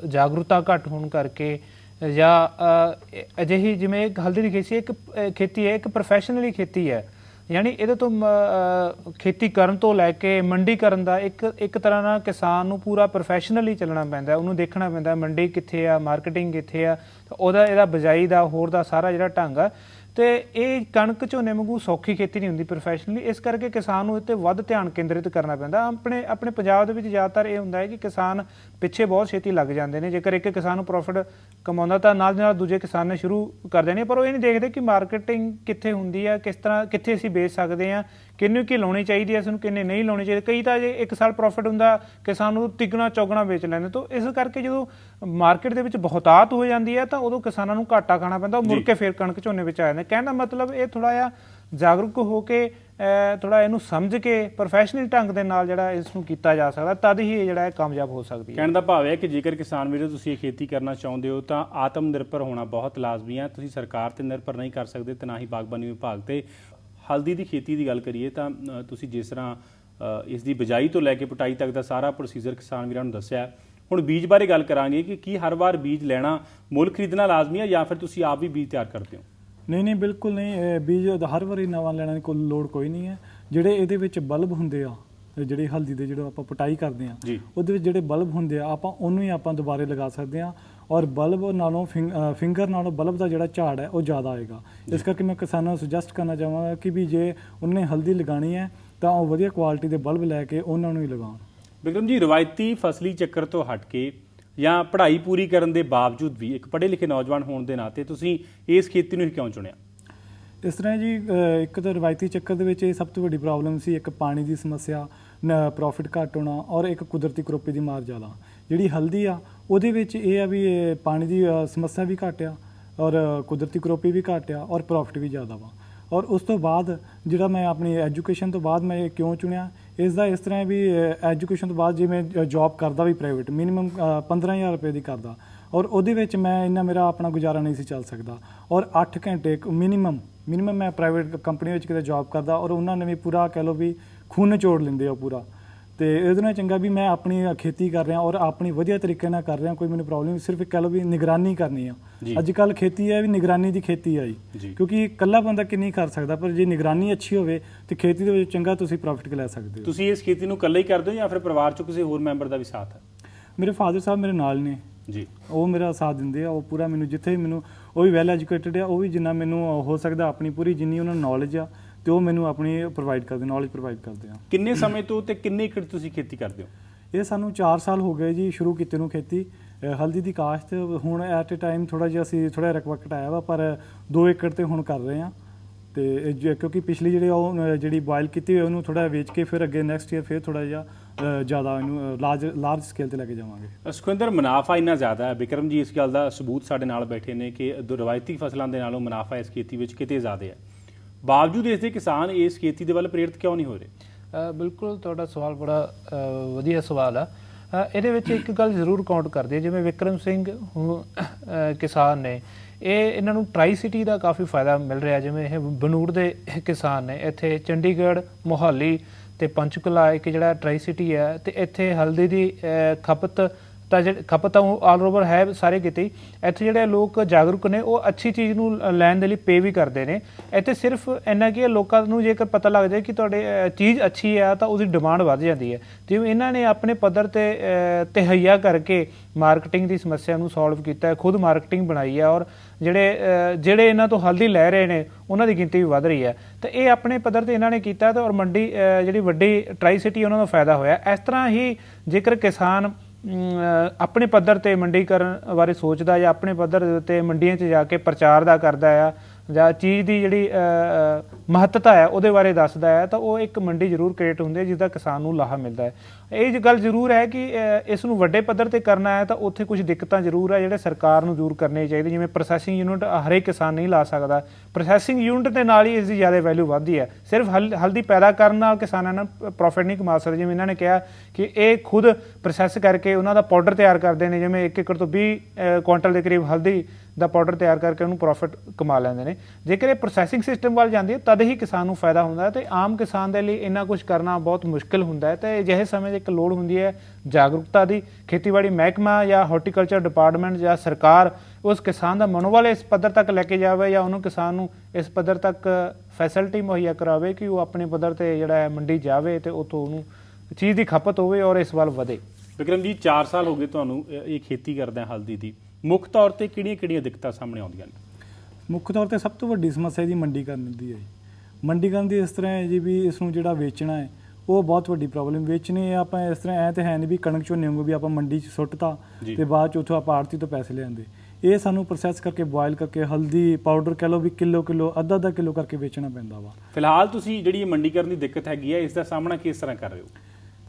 ਜਾਗਰੂਕਤਾ ਘੱਟ ਹੋਣ ਕਰਕੇ, ਜਾਂ ਅਜਿਹੀ ਜਿਵੇਂ ਇੱਕ ਹਲਦੀ ਦੀ ਖੇਤੀ ਇੱਕ ਖੇਤੀ ਹੈ, ਇੱਕ ਪ੍ਰੋਫੈਸ਼ਨਲੀ ਖੇਤੀ ਹੈ। ਯਾਨੀ ਇਹਦੇ ਤੋਂ ਮ, ਖੇਤੀ ਕਰਨ ਤੋਂ ਲੈ ਕੇ ਮੰਡੀ ਕਰਨ ਦਾ ਇੱਕ ਇੱਕ ਤਰ੍ਹਾਂ ਨਾਲ ਕਿਸਾਨ ਨੂੰ ਪੂਰਾ ਪ੍ਰੋਫੈਸ਼ਨਲੀ ਚੱਲਣਾ ਪੈਂਦਾ ਉਹਨੂੰ ਦੇਖਣਾ ਪੈਂਦਾ ਮੰਡੀ ਕਿੱਥੇ ਆ ਮਾਰਕੀਟਿੰਗ ਕਿੱਥੇ ਆ ਤਾਂ ਉਹਦਾ ਇਹਦਾ ਬਜਾਈ ਦਾ ਹੋਰ ਦਾ ਸਾਰਾ ਜਿਹੜਾ ਢੰਗ ਆ ਤੇ ਇਹ ਕਣਕ ਝੋਨੇ ਵਾਂਗੂ ਸੌਖੀ ਖੇਤੀ ਨਹੀਂ ਹੁੰਦੀ ਪ੍ਰੋਫੈਸ਼ਨਲੀ ਇਸ ਕਰਕੇ ਕਿਸਾਨ ਨੂੰ ਇਹ ਤੇ ਵੱਧ ਧਿਆਨ ਕੇਂਦਰਿਤ ਕਰਨਾ ਪੈਂਦਾ। ਆਪਣੇ ਆਪਣੇ ਪੰਜਾਬ ਦੇ ਵਿੱਚ ਜ਼ਿਆਦਾਤਰ ਇਹ ਹੁੰਦਾ ਹੈ ਕਿ ਕਿਸਾਨ ਪਿੱਛੇ ਬਹੁਤ ਛੇਤੀ ਲੱਗ ਜਾਂਦੇ ਨੇ, ਜੇਕਰ ਇੱਕ ਕਿਸਾਨ ਨੂੰ ਪ੍ਰੋਫਿਟ ਕਮਾਉਂਦਾ ਤਾਂ ਨਾਲ ਦੀ ਨਾਲ ਦੂਜੇ ਕਿਸਾਨ ਨੇ ਸ਼ੁਰੂ ਕਰ ਦੇਣੀ ਪਰ ਉਹ ਇਹ ਨਹੀਂ ਦੇਖਦੇ ਕਿ ਮਾਰਕੀਟਿੰਗ ਕਿੱਥੇ ਹੁੰਦੀ ਹੈ ਕਿਸ ਤਰ੍ਹਾਂ, ਕਿੱਥੇ ਅਸੀਂ ਵੇਚ ਸਕਦੇ ਹਾਂ ਕਿੰਨੂੰ ਕੀ ਲਾਉਣੀ ਚਾਹੀਦੀ ਹੈ ਇਸ ਨੂੰ ਕਿੰਨੇ ਨਹੀਂ ਲਾਉਣੀ ਚਾਹੀਦੀ। ਕਈ ਤਾਂ ਜੇ ਇੱਕ ਸਾਲ ਪ੍ਰੋਫਿਟ ਹੁੰਦਾ ਕਿਸਾਨ ਨੂੰ ਤਿੱਗਣਾ ਚੌਗਣਾ ਵੇਚ ਲੈਂਦੇ। ਤੋਂ ਇਸ ਕਰਕੇ ਜਦੋਂ ਮਾਰਕੀਟ ਦੇ ਵਿੱਚ ਬਹੁਤਾਤ ਹੋ ਜਾਂਦੀ ਹੈ ਤਾਂ ਉਦੋਂ ਕਿਸਾਨਾਂ ਨੂੰ ਘਾਟਾ ਖਾਣਾ ਪੈਂਦਾ ਉਹ ਮੁੜ ਕੇ ਫੇਰ ਕਣਕ ਝੋਨੇ ਵਿੱਚ ਆ ਜਾਂਦੇ। ਕਹਿਣ ਦਾ ਮਤਲਬ ਇਹ ਥੋੜਾ ਜਿਹਾ ਜਾਗਰੂਕ ਹੋ ਕੇ ਥੋੜਾ ਇਹਨੂੰ ਸਮਝ ਕੇ ਪ੍ਰੋਫੈਸ਼ਨਲ ਢੰਗ ਦੇ ਨਾਲ ਜਿਹੜਾ ਇਸ ਨੂੰ ਕੀਤਾ ਜਾ ਸਕਦਾ ਤਦ ਹੀ ਇਹ ਜਿਹੜਾ ਹੈ ਕਾਮਯਾਬ ਹੋ ਸਕਦੀ ਹੈ। ਕਹਿਣ ਦਾ ਭਾਵ ਹੈ ਕਿ ਜੇਕਰ ਕਿਸਾਨ ਵੀਰੋ ਤੁਸੀਂ ਇਹ ਖੇਤੀ ਕਰਨਾ ਚਾਹੁੰਦੇ ਹੋ ਤਾਂ ਆਤਮ ਨਿਰਭਰ ਹੋਣਾ ਬਹੁਤ ਲਾਜ਼ਮੀ ਹੈ। ਤੁਸੀਂ ਸਰਕਾਰ ਤੇ ਨਿਰਭਰ ਨਹੀਂ ਕਰ ਸਕਦੇ ਤੇ ਨਾ ਹੀ ਬਾਗਬਾਨੀ ਵਿਭਾਗ ਤੇ। ਹਲਦੀ ਦੀ ਖੇਤੀ ਦੀ ਗੱਲ ਕਰੀਏ ਤਾਂ ਤੁਸੀਂ ਜਿਸ ਤਰ੍ਹਾਂ ਇਸ ਦੀ ਬਿਜਾਈ ਤੋਂ ਲੈ ਕੇ ਪਟਾਈ ਤੱਕ ਦਾ ਸਾਰਾ ਪ੍ਰੋਸੀਜਰ ਕਿਸਾਨ ਵੀਰਾਂ ਨੂੰ ਦੱਸਿਆ। ਹੁਣ ਬੀਜ ਬਾਰੇ ਗੱਲ ਕਰਾਂਗੇ ਕਿ ਕੀ ਹਰ ਵਾਰ ਬੀਜ ਲੈਣਾ ਮੁੱਲ ਖਰੀਦਣਾ ਲਾਜ਼ਮੀ ਹੈ ਜਾਂ ਫਿਰ ਤੁਸੀਂ ਆਪ ਵੀ ਬੀਜ ਤਿਆਰ ਕਰਦੇ ਹੋ ਨਹੀਂ ਨਹੀਂ ਬਿਲਕੁਲ ਨਹੀਂ ਬੀਜ ਹਰ ਵਾਰੀ ਨਵਾਂ ਲੈਣ ਦੀ ਕੋਈ ਲੋੜ ਕੋਈ ਨਹੀਂ ਹੈ ਜਿਹੜੇ ਇਹਦੇ ਵਿੱਚ ਬਲਬ ਹੁੰਦੇ ਆ ਜਿਹੜੇ ਹਲਦੀ ਦੇ ਜਿਹੜੇ ਆਪਾਂ ਪਟਾਈ ਕਰਦੇ ਆ। ਉਹਦੇ ਵਿੱਚ ਜਿਹੜੇ ਬਲਬ ਹੁੰਦੇ ਆ ਆਪਾਂ ਉਹਨੂੰ ਹੀ ਆਪਾਂ ਦੁਬਾਰੇ ਲਗਾ ਸਕਦੇ ਆ ਔਰ ਬਲਬ ਨਾਲੋਂ ਫਿੰਗਰ ਨਾਲੋਂ ਬਲਬ ਦਾ ਜਿਹੜਾ ਝਾੜ ਹੈ ਉਹ ਜ਼ਿਆਦਾ ਆਏਗਾ। ਇਸ ਕਰਕੇ ਮੈਂ ਕਿਸਾਨਾਂ ਨੂੰ ਸੁਜੈਸਟ ਕਰਨਾ ਚਾਹਾਂਗਾ ਕਿ ਵੀ ਜੇ ਉਹਨੇ ਹਲਦੀ ਲਗਾਣੀ ਹੈ ਤਾਂ ਉਹ ਵਧੀਆ ਕੁਆਲਿਟੀ ਦੇ ਬਲਬ ਲੈ ਕੇ ਉਹਨਾਂ ਨੂੰ ਹੀ ਲਗਾਉਣ। ਬਿਕਰਮ ਜੀ ਰਵਾਇਤੀ ਫਸਲੀ ਚੱਕਰ ਤੋਂ ਹਟ ਕੇ ਜਾਂ ਪੜ੍ਹਾਈ ਪੂਰੀ ਕਰਨ ਦੇ ਬਾਵਜੂਦ ਵੀ ਇੱਕ ਪੜ੍ਹੇ ਲਿਖੇ ਨੌਜਵਾਨ ਹੋਣ ਦੇ ਨਾਤੇ ਤੁਸੀਂ ਇਸ ਖੇਤੀ ਨੂੰ ਹੀ ਕਿਉਂ ਚੁਣਿਆ? ਇਸ ਤਰ੍ਹਾਂ ਜੀ ਇੱਕ ਤਾਂ ਰਵਾਇਤੀ ਚੱਕਰ ਦੇ ਵਿੱਚ ਇਹ ਸਭ ਤੋਂ ਵੱਡੀ ਪ੍ਰੋਬਲਮ ਸੀ ਇੱਕ ਪਾਣੀ ਦੀ ਸਮੱਸਿਆ ਪ੍ਰੋਫਿਟ ਘੱਟ ਹੋਣਾ ਔਰ ਇੱਕ ਕੁਦਰਤੀ ਕਰੋਪੀ ਦੀ ਮਾਰ ਜ਼ਿਆਦਾ। ਜਿਹੜੀ ਹਲਦੀ ਆ ਉਹਦੇ ਵਿੱਚ ਇਹ ਆ ਵੀ ਇਹ ਪਾਣੀ ਦੀ ਅਹ, ਸਮੱਸਿਆ ਵੀ ਘੱਟ ਆ ਔਰ ਅਹ, ਕੁਦਰਤੀ ਕਰੋਪੀ ਵੀ ਘੱਟ ਆ ਔਰ ਪ੍ਰੋਫਿਟ ਵੀ ਜ਼ਿਆਦਾ ਵਾ। ਔਰ ਉਸ ਤੋਂ ਬਾਅਦ ਜਿਹੜਾ ਮੈਂ ਆਪਣੀ ਐਜੂਕੇਸ਼ਨ ਤੋਂ ਬਾਅਦ ਮੈਂ ਇਹ ਕਿਉਂ ਚੁਣਿਆ ਇਸ ਦਾ ਇਸ ਤਰ੍ਹਾਂ ਹੈ ਵੀ ਐਜੂਕੇਸ਼ਨ ਤੋਂ ਬਾਅਦ ਜੇ ਮੈਂ ਜੌਬ ਕਰਦਾ ਵੀ ਪ੍ਰਾਈਵੇਟ ਮਿਨੀਮਮ 15000 ਰੁਪਏ ਦੀ ਕਰਦਾ। ਔਰ ਉਹਦੇ ਵਿੱਚ ਮੈਂ ਇੰਨਾ ਮੇਰਾ ਆਪਣਾ ਗੁਜ਼ਾਰਾ ਨਹੀਂ ਸੀ ਚੱਲ ਸਕਦਾ। ਔਰ 8 ਘੰਟੇ ਮਿਨੀਮਮ ਮਿਨੀਮਮ ਮੈਂ ਪ੍ਰਾਈਵੇਟ ਕੰਪਨੀ ਵਿੱਚ ਕਿਤੇ ਜੌਬ ਕਰਦਾ ਔਰ ਉਹਨਾਂ ਨੇ ਵੀ ਪੂਰਾ ਕਹਿ ਲਓ ਵੀ ਖੂਨ ਨਿਚੋੜ ਲੈਂਦੇ ਆ ਪੂਰਾ। ਤੇ ਇਹਦੇ ਨਾਲ ਚੰਗਾ ਵੀ ਮੈਂ ਆਪਣੀ ਖੇਤੀ ਕਰ ਰਿਹਾ ਔਰ ਆਪਣੀ ਵਧੀਆ ਤਰੀਕੇ ਨਾਲ ਕਰ ਰਿਹਾ ਕੋਈ ਮੈਨੂੰ ਪ੍ਰੋਬਲਮ ਸਿਰਫ ਕਹਿ ਲਓ ਵੀ ਨਿਗਰਾਨੀ ਕਰਨੀ ਆ। ਅੱਜ ਕੱਲ ਖੇਤੀ ਹੈ ਵੀ ਨਿਗਰਾਨੀ ਦੀ ਖੇਤੀ ਆ ਜੀ। ਕਿਉਂਕਿ ਇਕੱਲਾ ਬੰਦਾ ਕਿੰਨੀ ਕਰ ਸਕਦਾ ਪਰ ਜੇ ਨਿਗਰਾਨੀ ਅੱਛੀ ਹੋਵੇ ਤੇ ਖੇਤੀ ਦੇ ਵਿੱਚ ਚੰਗਾ ਤੁਸੀਂ ਪ੍ਰੋਫਿਟ ਲੈ ਸਕਦੇ ਹੋ। ਤੁਸੀਂ ਇਸ ਖੇਤੀ ਨੂੰ ਇਕੱਲੇ ਹੀ ਕਰਦੇ ਹੋ ਜਾਂ ਫਿਰ ਪਰਿਵਾਰ ਚੋਂ ਕਿਸੇ ਹੋਰ ਮੈਂਬਰ ਦਾ ਵੀ ਸਾਥ ਹੈ? ਮੇਰੇ ਫਾਦਰ ਸਾਹਿਬ ਮੇਰੇ ਨਾਲ ਨੇ। ਜੀ। ਉਹ ਮੇਰਾ ਸਾਥ ਦਿੰਦੇ ਆ ਉਹ ਪੂਰਾ ਮੈਨੂੰ ਜਿੱਥੇ ਮੈਨੂੰ ਉਹ ਵੀ ਵੈਲ ਐਜੂਕੇਟਡ ਆ ਉਹ ਵੀ ਜਿੰਨਾ ਮੈਨੂੰ ਹੋ ਸਕਦਾ ਆਪਣੀ ਪੂਰੀ ਜਿੰਨੀ ਉਹਨਾਂ ਨੂੰ ਨੌਲੇਜ ਆ ਤੇ ਉਹ ਮੈਨੂੰ ਆਪਣੀ ਪ੍ਰੋਵਾਈਡ ਕਰਦੇ ਨੌਲੇਜ ਪ੍ਰੋਵਾਈਡ ਕਰਦੇ ਆ। ਕਿੰਨੇ ਸਮੇਂ ਤੋਂ ਤੇ ਕਿੰਨੇ ਏਕੜ ਤੁਸੀਂ ਖੇਤੀ ਕਰਦੇ ਹੋ? ਇਹ ਸਾਨੂੰ 4 ਸਾਲ ਹੋ ਗਏ ਜੀ ਸ਼ੁਰੂ ਕੀਤੇ ਨੂੰ ਖੇਤੀ। ਹਲਦੀ ਦੀ ਕਾਸ਼ਤ ਹੁਣ ਐਟ ਅ ਟਾਈਮ ਥੋੜਾ ਜਿਹਾ ਅਸੀਂ ਥੋੜਾ ਰਕਵਕਟ ਆਇਆ ਵਾ ਪਰ 2 ਏਕੜ ਤੇ ਹੁਣ ਕਰ ਰਹੇ ਆ ਤੇ ਕਿਉਂਕਿ ਪਿਛਲੀ ਜਿਹੜੀ ਉਹ ਜਿਹੜੀ ਬੋਇਲ ਕੀਤੀ ਹੋਈ ਉਹਨੂੰ ਥੋੜਾ ਵੇਚ ਕੇ ਫਿਰ ਅੱਗੇ ਨੈਕਸਟ ਈਅਰ ਫਿਰ ਥੋੜਾ ਜਿਹਾ ਜ਼ਿਆਦਾ ਇਹਨੂੰ ਲਾਰਜ ਲਾਰਜ ਸਕੇਲ ਤੇ ਲੈ ਕੇ ਜਾਵਾਂਗੇ। ਸੁਖਵਿੰਦਰ ਮੁਨਾਫਾ ਇੰਨਾ ਜ਼ਿਆਦਾ ਹੈ। ਬਿਕਰਮ ਜੀ ਇਸ ਗੱਲ ਦਾ ਸਬੂਤ ਸਾਡੇ ਨਾਲ ਬੈਠੇ ਨੇ ਕਿ ਰਵਾਇਤੀ ਫਸਲਾਂ ਦੇ ਨਾਲੋਂ ਮੁਨਾਫਾ ਇਸ ਖੇਤੀ ਵਿੱਚ ਕਿਤੇ ਜ਼ਿਆਦਾ ਹੈ। ਬਾਵਜੂਦ ਇਸ ਦੇ ਕਿਸਾਨ ਇਸ ਖੇਤੀ ਦੇ ਵੱਲ ਪ੍ਰੇਰਿਤ ਕਿਉਂ ਨਹੀਂ ਹੋ ਰਹੇ? ਬਿਲਕੁਲ ਤੁਹਾਡਾ ਸਵਾਲ ਬੜਾ ਵਧੀਆ ਸਵਾਲ ਆ। ਇਹਦੇ ਵਿੱਚ ਇੱਕ ਗੱਲ ਜ਼ਰੂਰ ਕਾਊਂਟ ਕਰਦੀ ਹੈ ਜਿਵੇਂ ਵਿਕਰਮ ਸਿੰਘ ਹੁਣ, ਕਿਸਾਨ ਨੇ। ਇਹ ਇਹਨਾਂ ਨੂੰ ਟਰਾਈ ਸਿਟੀ ਦਾ ਕਾਫੀ ਫਾਇਦਾ ਮਿਲ ਰਿਹਾ ਜਿਵੇਂ ਇਹ ਬਨੂੜ ਦੇ ਕਿਸਾਨ ਨੇ। ਇੱਥੇ ਚੰਡੀਗੜ੍ਹ ਮੋਹਾਲੀ ਤੇ ਪੰਚਕੁਲਾ ਇੱਕ ਜਿਹੜਾ ਟਰਾਈ ਸਿਟੀ ਹੈ ਤੇ ਇੱਥੇ ਹਲਦੀ ਦੀ ਖਪਤ ਤਾਂ ਜਿਹੜੀ ਖਪਤ ਤਾਂ ਆਲ ਓਵਰ ਹੈ ਸਾਰੇ ਕਿਤੇ ਇੱਥੇ ਜਿਹੜੇ ਲੋਕ ਜਾਗਰੂਕ ਨੇ ਉਹ ਅੱਛੀ ਚੀਜ਼ ਨੂੰ ਲੈਣ ਦੇ ਲਈ ਪੇ ਵੀ ਕਰਦੇ ਨੇ। ਇੱਥੇ ਸਿਰਫ ਇੰਨਾ ਕੀ ਹੈ ਲੋਕਾਂ ਨੂੰ ਜੇਕਰ ਪਤਾ ਲੱਗ ਜਾਏ ਕਿ ਤੁਹਾਡੇ ਚੀਜ਼ ਅੱਛੀ ਆ ਤਾਂ ਉਹਦੀ ਡਿਮਾਂਡ ਵੱਧ ਜਾਂਦੀ ਹੈ। ਜਿਵੇਂ ਇਹਨਾਂ ਨੇ ਆਪਣੇ ਪੱਧਰ ਤੇ ਅ, ਤਹਈਆ ਕਰਕੇ ਮਾਰਕੀਟਿੰਗ ਦੀ ਸਮੱਸਿਆ ਨੂੰ ਸੋਲਵ ਕੀਤਾ ਹੈ ਖੁਦ ਮਾਰਕੀਟਿੰਗ ਬਣਾਈ ਹੈ ਔਰ ਜਿਹੜੇ ਜਿਹੜੇ ਇਹਨਾਂ ਤੋਂ ਹਲਦੀ ਲੈ ਰਹੇ ਨੇ ਉਹਨਾਂ ਦੀ ਗਿਣਤੀ ਵੀ ਵੱਧ ਰਹੀ ਹੈ। ਤੇ ਇਹ ਆਪਣੇ ਪੱਧਰ ਤੇ ਇਹਨਾਂ ਨੇ ਕੀਤਾ ਤੇ ਔਰ ਮੰਡੀ ਜਿਹੜੀ ਵੱਡੀ ਟਰਾਈ ਸਿਟੀ ਉਹਨਾਂ ਦਾ ਫਾਇਦਾ ਹੋਇਆ। ਇਸ ਤਰ੍ਹਾਂ ਹੀ ਜੇਕਰ ਕਿਸਾਨ ਆਪਣੇ ਪੱਧਰ ਤੇ ਮੰਡੀਕਰਨ ਬਾਰੇ ਸੋਚਦਾ ਜਾਂ ਆਪਣੇ ਪੱਧਰ ਦੇ ਉੱਤੇ ਮੰਡੀਆਂ 'ਚ ਜਾ ਕੇ ਪ੍ਰਚਾਰ ਦਾ ਕਰਦਾ ਆ ਜਾਂ ਚੀਜ਼ ਦੀ ਜਿਹੜੀ ਮਹੱਤਤਾ ਹੈ, ਉਹਦੇ ਬਾਰੇ ਦੱਸਦਾ ਹੈ, ਤਾਂ ਉਹ ਇੱਕ ਮੰਡੀ ਜ਼ਰੂਰ ਕ੍ਰੀਏਟ ਹੁੰਦੀ ਹੈ ਜਿਹਦਾ ਕਿਸਾਨ ਨੂੰ ਲਾਹਾ ਮਿਲਦਾ ਹੈ। ਇਹ ਜ- ਗੱਲ ਜ਼ਰੂਰ ਹੈ ਕਿ ਇਸ ਨੂੰ ਵੱਡੇ ਪੱਧਰ ਤੇ ਕਰਨਾ ਹੈ, ਤਾਂ ਉੱਥੇ ਕੁਝ ਦਿੱਕਤਾਂ ਜ਼ਰੂਰ ਹੈ, ਜਿਹੜੇ ਸਰਕਾਰ ਨੂੰ ਦੂਰ ਕਰਨੇ ਚਾਹੀਦੇ ਜਿਵੇਂ ਪ੍ਰੋਸੈਸਿੰਗ ਯੂਨਿਟ ਹਰੇਕ ਕਿਸਾਨ ਨਹੀਂ ਲਾ ਸਕਦਾ। ਪ੍ਰੋਸੈਸਿੰਗ ਯੂਨਿਟ ਦੇ ਨਾਲ ਹੀ ਇਸ ਦੀ ਜ਼ਿਆਦਾ ਵੈਲਿਊ ਵੱਧਦੀ ਹੈ। ਸਿਰਫ ਹਲ- ਹਲਦੀ ਪੈਦਾ ਕਰਨ ਨਾਲ ਕਿਸਾਨਾਂ ਨਾਲ ਪ੍ਰੋਫਿਟ ਨਹੀਂ ਕਮਾ ਸਕਦੇ। ਜਿਵੇਂ ਇਹਨਾਂ ਨੇ ਕਿਹਾ ਕਿ ਇਹ ਖੁਦ ਪ੍ਰੋਸੈਸ ਕਰਕੇ ਉਹਨਾਂ ਦਾ ਪਾਊਡਰ ਤਿਆਰ ਕਰਦੇ ਨੇ, ਜਿਵੇਂ 1 ਏਕੜ ਤੋਂ 20 ਕੁਇੰਟਲ ਦੇ ਕਰੀਬ ਹਲਦੀ ਦਾ ਪਾਊਡਰ ਤਿਆਰ ਕਰਕੇ ਉਹਨੂੰ ਪ੍ਰੋਫਿਟ ਕਮਾ ਲੈਂਦੇ ਨੇ। ਜੇਕਰ ਇਹ ਪ੍ਰੋਸੈਸਿੰਗ ਸਿਸਟਮ ਵੱਲ ਜਾਂਦੀ ਹੈ, ਤਦ ਹੀ ਕਿਸਾਨ ਨੂੰ ਫਾਇਦਾ ਹੁੰਦਾ ਹੈ ਤੇ ਆਮ ਕਿਸਾਨ ਦੇ ਲਈ ਇੰਨਾ ਕੁਝ ਕਰਨਾ ਬਹੁਤ ਮੁਸ਼ਕਲ ਹੁੰਦਾ ਹੈ। ਤੇ ਅਜਿਹੇ ਸਮੇਂ 'ਚ ਇੱਕ ਲੋੜ ਹੁੰਦੀ ਹੈ ਜਾਗਰੂਕਤਾ ਦੀ। ਖੇਤੀਬਾੜੀ ਮਹਿਕਮਾ ਜਾਂ ਹਾਰਟੀਕਲਚਰ ਡਿਪਾਰਟਮੈਂਟ ਜਾਂ ਸਰਕਾਰ ਉਸ ਕਿਸਾਨ ਦਾ ਮਨੋਬਲ ਇਸ ਪੱਧਰ ਤੱਕ ਲੈ ਕੇ ਜਾਵੇ ਜਾਂ ਉਹਨੂੰ ਕਿਸਾਨ ਨੂੰ ਇਸ ਪੱਧਰ ਤੱਕ ਫੈਸਿਲਿਟੀ ਮੁਹੱਈਆ ਕਰਾਵੇ ਕਿ ਉਹ ਆਪਣੇ ਪੱਧਰ ਤੇ ਜਿਹੜਾ ਹੈ ਮੰਡੀ ਜਾਵੇ ਤੇ ਉੱਥੋਂ ਉਹਨੂੰ ਚੀਜ਼ ਦੀ ਖਪਤ ਹੋਵੇ ਔਰ ਇਸ ਵੱਲ ਵਧੇ। ਵਿਕਰਮ ਜੀ 4 ਸਾਲ ਹੋ ਗਏ ਤੁਹਾਨੂੰ ਇਹ ਖੇਤੀ ਕਰਦਿਆਂ ਹਲਦੀ ਦੀ। ਮੁੱਖ ਤੌਰ ਤੇ ਕਿਹੜੀਆਂ-ਕਿਹੜੀਆਂ ਦਿੱਕਤਾਂ ਸਾਹਮਣੇ ਆਉਂਦੀਆਂ ਨੇ? ਮੁੱਖ ਤੌਰ ਤੇ ਸਭ ਤੋਂ ਵੱਡੀ ਸਮੱਸਿਆ ਇਹਦੀ ਮੰਡੀਕਰਨ ਦੀ ਹੈ। ਮੰਡੀਕਰਨ ਦੀ ਇਸ ਤਰ੍ਹਾਂ ਹੈ ਜੀ ਵੀ ਇਸ ਨੂੰ ਜਿਹੜਾ ਵੇਚਣਾ ਹੈ ਉਹ ਬਹੁਤ ਵੱਡੀ ਪ੍ਰੋਬਲਮ ਵੇਚਣੀ ਹੈ। ਆਪਾਂ ਇਸ ਤਰ੍ਹਾਂ ਐ ਤੇ ਹੈ ਨਹੀਂ ਵੀ ਕਣਕ ਝੋਨੇ ਵਾਂਗੂ ਵੀ ਆਪਾਂ ਮੰਡੀ 'ਚ ਸੁੱਟਤਾ। ਤੇ ਬਾਅਦ 'ਚ ਉੱਥੋਂ ਆਪਾਂ ਆੜਤੀ ਤੋਂ ਪੈਸੇ ਲਿਆਂਦੇ ਇਹ ਸਾਨੂੰ ਪ੍ਰੋਸੈਸ ਕਰਕੇ ਬੋਇਲ ਕਰਕੇ ਹਲਦੀ ਪਾਊਡਰ ਕਹਿ ਲਓ ਵੀ ਕਿਲੋ ਕਿਲੋ ਅੱਧਾ ਅੱਧਾ ਕਿਲੋ ਕਰਕੇ ਵੇਚਣਾ ਪੈਂਦਾ ਵਾ। ਫਿਲਹਾਲ ਤੁਸੀਂ ਜਿਹੜੀ ਇਹ ਮੰਡੀਕਰਨ ਦੀ ਦਿੱਕਤ ਹੈਗੀ ਹੈ ਇਸ ਦਾ ਸਾਹਮਣਾ ਕਿਸ ਤਰ੍ਹਾਂ ਕਰ ਰਹੇ ਹੋ?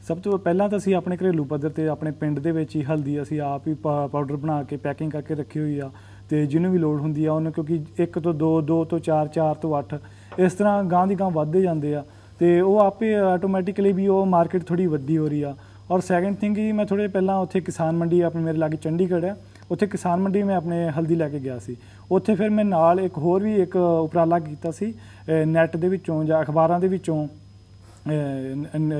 ਸਭ ਤੋਂ ਪਹਿਲਾਂ ਤਾਂ ਅਸੀਂ ਆਪਣੇ ਘਰੇਲੂ ਪੱਧਰ ਤੇ ਆਪਣੇ ਪਿੰਡ ਦੇ ਵਿੱਚ ਹੀ ਹਲਦੀ ਅਸੀਂ ਆਪ ਹੀ ਪਾਊਡਰ ਬਣਾ ਕੇ ਪੈਕਿੰਗ ਕਰਕੇ ਰੱਖੀ ਹੋਈ ਆ ਤੇ ਜਿਹਨੂੰ ਵੀ ਲੋੜ ਹੁੰਦੀ ਆ ਉਹਨੂੰ ਕਿਉਂਕਿ 1 ਤੋਂ 2 2 ਤੋਂ 4 4 ਤੋਂ 8 ਇਸ ਤਰ੍ਹਾਂ ਗਾਂ ਦੀ ਗਾਂ ਵੱਧਦੇ ਜਾਂਦੇ ਆ ਤੇ ਉਹ ਆਪੇ ਆਟੋਮੈਟਿਕਲੀ ਵੀ ਉਹ ਮਾਰਕੀਟ ਥੋੜੀ ਵੱਡੀ ਹੋ ਰਹੀ ਆ। ਔਰ ਸੈਕੰਡ ਥਿੰਗ ਜੀ ਮੈਂ ਥੋੜੇ ਪਹਿਲਾਂ ਉੱਥੇ ਕਿਸਾਨ ਮੰਡੀ ਆਪਣੇ ਮੇਰੇ ਲਾਗੇ ਚੰਡੀਗੜ੍ਹ ਹੈ ਉੱਥੇ ਕਿਸਾਨ ਮੰਡੀ ਮੈਂ ਆਪਣੇ ਹਲਦੀ ਲੈ ਕੇ ਗਿਆ ਸੀ। ਉੱਥੇ ਫਿਰ ਮੈਂ ਨਾਲ ਇੱਕ ਹੋਰ ਵੀ ਇੱਕ ਉਪਰਾਲਾ ਕੀਤਾ ਸੀ ਨੈਟ ਦੇ ਵਿੱਚੋਂ ਜਾਂ ਅਖਬਾਰਾਂ ਦੇ ਵਿੱਚੋਂ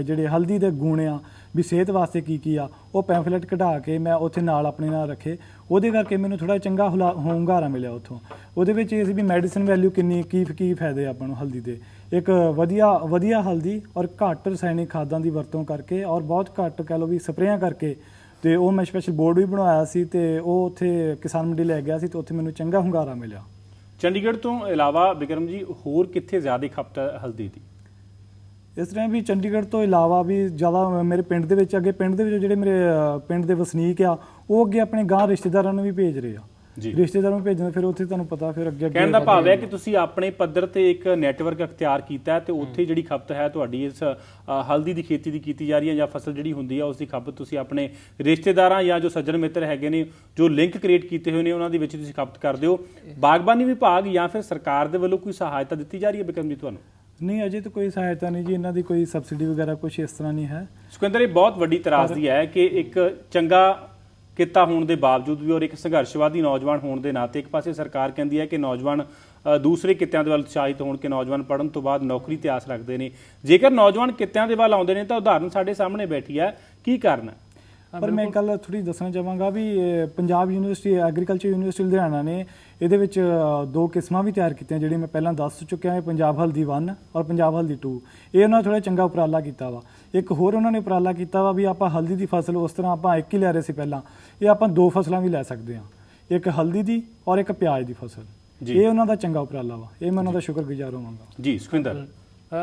ਜਿਹੜੇ ਹਲਦੀ ਦੇ ਗੁਣ ਆ, ਵੀ ਸਿਹਤ ਵਾਸਤੇ ਕੀ ਕੀ ਆ, ਉਹ ਪੈਂਫਲੇਟ ਕਢਾ ਕੇ ਮੈਂ ਉੱਥੇ ਨਾਲ ਆਪਣੇ ਨਾਲ ਰੱਖੇ। ਉਹਦੇ ਕਰਕੇ ਮੈਨੂੰ ਥੋੜਾ ਚੰਗਾ ਹੁਲਾ- ਹੁੰਗਾਰਾ ਮਿਲਿਆ ਉੱਥੋਂ। ਉਹਦੇ ਵਿੱਚ ਇਹ ਸੀ ਵੀ ਮੈਡੀਸਨ ਵੈਲਿਊ ਕਿੰਨੀ, ਕੀ ਕੀ ਫਾਇਦੇ ਆਪਾਂ ਨੂੰ ਹਲਦੀ ਦੇ। ਇੱਕ ਵਧੀਆ ਵਧੀਆ ਹਲਦੀ ਔਰ ਘੱਟ ਰਸਾਇਣਿਕ ਖਾਦਾਂ ਦੀ ਵਰਤੋਂ ਕਰਕੇ ਔਰ ਬਹੁਤ ਘੱਟ ਕਹਿ ਲਓ ਵੀ ਸਪਰੇਆਂ ਕਰਕੇ ਤੇ ਉਹ ਮੈਂ ਸਪੈਸ਼ਲ ਬੋਰਡ ਵੀ ਬਣਾਇਆ ਸੀ ਤੇ ਉਹ ਉੱਥੇ ਕਿਸਾਨ ਮੰਡੀ ਲੈ ਗਿਆ ਸੀ ਤੇ ਉੱਥੇ ਮੈਨੂੰ ਚੰਗਾ ਹੁੰਗਾਰਾ ਮਿਲਿਆ। ਚੰਡੀਗੜ੍ਹ ਤੋਂ ਇਲਾਵਾ ਬਿਕਰਮ ਜੀ, ਹੋਰ ਕਿੱਥੇ ਜ਼ਿਆਦਾ ਖਪਤ ਹੈ ਹਲਦੀ ਦੀ? ਇਸ ਤਰ੍ਹਾਂ ਵੀ ਚੰਡੀਗੜ੍ਹ ਤੋਂ ਇਲਾਵਾ ਵੀ ਜ਼ਿਆਦਾ ਮੇਰੇ ਪਿੰਡ ਦੇ ਵਿੱਚ ਅੱਗੇ ਪਿੰਡ ਦੇ ਵਿੱਚ ਜਿਹੜੇ ਮੇਰੇ ਅ, ਪਿੰਡ ਦੇ ਵਸਨੀਕ ਆ ਉਹ ਅੱਗੇ ਆਪਣੇ ਗਾਂ ਰਿਸ਼ਤੇਦਾਰਾਂ ਨੂੰ ਵੀ ਭੇਜ ਰਹੇ ਆ। ਜੀ। ਰਿਸ਼ਤੇਦਾਰਾਂ ਨੂੰ ਭੇਜਣ ਫਿਰ ਉੱਥੇ ਤੁਹਾਨੂੰ ਪਤਾ ਫਿਰ ਅੱਗੇ ਕਹਿਣ ਦਾ ਭਾਵ ਹੈ ਕਿ ਤੁਸੀਂ ਆਪਣੇ ਪੱਧਰ ਤੇ ਇੱਕ ਨੈਟਵਰਕ ਅਖਤਿਆਰ ਕੀਤਾ ਹੈ ਤੇ ਉੱਥੇ ਜਿਹੜੀ ਖਪਤ ਹੈ ਤੁਹਾਡੀ ਇਸ ਅ, ਹਲਦੀ ਦੀ ਖੇਤੀ ਦੀ ਕੀਤੀ ਜਾ ਰਹੀ ਹੈ ਜਾਂ ਫਸਲ ਜਿਹੜੀ ਹੁੰਦੀ ਹੈ ਉਸ ਦੀ ਖਪਤ ਤੁਸੀਂ ਆਪਣੇ ਰਿਸ਼ਤੇਦਾਰਾਂ ਜਾਂ ਜੋ ਸੱਜਣ ਮਿੱਤਰ ਹੈਗੇ ਨੇ ਜੋ ਲਿੰਕ ਕ੍ਰੀਏਟ ਕੀਤੇ ਹੋਏ ਨੇ ਉਹਨਾਂ ਦੇ ਵਿੱਚ ਤੁਸੀਂ ਖਪਤ ਕਰਦੇ ਹੋ ਬਾਗਬਾਨੀ ਵਿਭਾਗ ਜਾਂ ਫਿਰ ਸਰਕਾਰ ਦੇ ਵੱਲੋਂ ਕੋਈ ਸਹਾਇਤਾ ਦਿੱਤੀ ਜਾ ਰਹੀ ਹੈ ਬਿਕਰਮ ਜੀ ਤੁਹਾਨੂੰ? ਨਹੀਂ ਅਜੇ ਤਾਂ ਕੋਈ ਸਹਾਇਤਾ ਨਹੀਂ ਜੀ ਇਹਨਾਂ ਦੀ ਕੋਈ ਸਬਸਿਡੀ ਵਗੈਰਾ ਕੁਝ ਇਸ ਤਰ੍ਹਾਂ ਨਹੀਂ ਹੈ। ਸੁਖਿੰਦਰ ਇਹ ਬਹੁਤ ਵੱਡੀ ਤਰਾਸਦੀ ਹੈ ਕਿ ਇੱਕ ਚੰਗਾ ਕਿੱਤਾ ਹੋਣ ਦੇ ਬਾਵਜੂਦ ਵੀ ਔਰ ਇੱਕ ਸੰਘਰਸ਼ਵਾਦੀ ਨੌਜਵਾਨ ਹੋਣ ਦੇ ਨਾਤੇ ਇੱਕ ਪਾਸੇ ਸਰਕਾਰ ਕਹਿੰਦੀ ਹੈ ਕਿ ਨੌਜਵਾਨ ਦੂਸਰੇ ਕਿੱਤਿਆਂ ਦੇ ਵੱਲ ਉਤਸ਼ਾਹਿਤ ਹੋਣ ਕਿ ਨੌਜਵਾਨ ਪੜ੍ਹਨ ਤੋਂ ਬਾਅਦ ਨੌਕਰੀ ਤੇ ਆਸ ਰੱਖਦੇ ਨੇ। ਜੇਕਰ ਨੌਜਵਾਨ ਕਿੱਤਿਆਂ ਦੇ ਵੱਲ ਆਉਂਦੇ ਨੇ ਤਾਂ ਉਦਾਹਰਨ ਸਾਡੇ ਸਾਹਮਣੇ ਬੈਠੀ ਹੈ। ਕੀ ਕਾਰਨ ਪਰ ਮੈਂ ਇੱਕ ਗੱਲ ਥੋੜੀ ਦੱਸਣਾ ਚਾਹਾਂਗਾ ਵੀ Punjab university agriculture university Ludhiana ਨੇ ਇਹਦੇ ਵਿੱਚ ਦੋ ਕਿਸਮਾਂ ਵੀ ਤਿਆਰ ਕੀਤੀਆਂ ਜਿਹੜੀਆਂ ਮੈਂ ਪਹਿਲਾਂ ਦੱਸ ਚੁੱਕਿਆ ਹਾਂ ਪੰਜਾਬ ਹਲਦੀ 1 ਔਰ ਪੰਜਾਬ ਹਲਦੀ 2 ਇਹ ਉਹਨਾਂ ਥੋੜਾ ਚੰਗਾ ਉਪਰਾਲਾ ਕੀਤਾ ਵਾ। ਇੱਕ ਹੋਰ ਉਹਨਾਂ ਨੇ ਉਪਰਾਲਾ ਕੀਤਾ ਵਾ ਵੀ ਆਪਾਂ ਹਲਦੀ ਦੀ ਫਸਲ ਉਸ ਤਰ੍ਹਾਂ ਆਪਾਂ ਇੱਕ ਹੀ ਲੈ ਰਹੇ ਸੀ ਪਹਿਲਾਂ। ਇਹ ਆਪਾਂ ਦੋ ਫਸਲਾਂ ਵੀ ਲੈ ਸਕਦੇ ਹਾਂ। ਇੱਕ ਹਲਦੀ ਦੀ ਔਰ ਇੱਕ ਪਿਆਜ਼ ਦੀ ਫਸਲ। ਜੀ। ਇਹ ਉਹਨਾਂ ਦਾ ਚੰਗਾ ਉਪਰਾਲਾ ਵਾ। ਇਹ ਮੈਂ ਉਹਨਾਂ ਦਾ ਸ਼ੁਕਰਗੁਜ਼ਾਰ ਹੋਵਾਂਗਾ। ਜੀ ਸੁਖਿੰਦਰ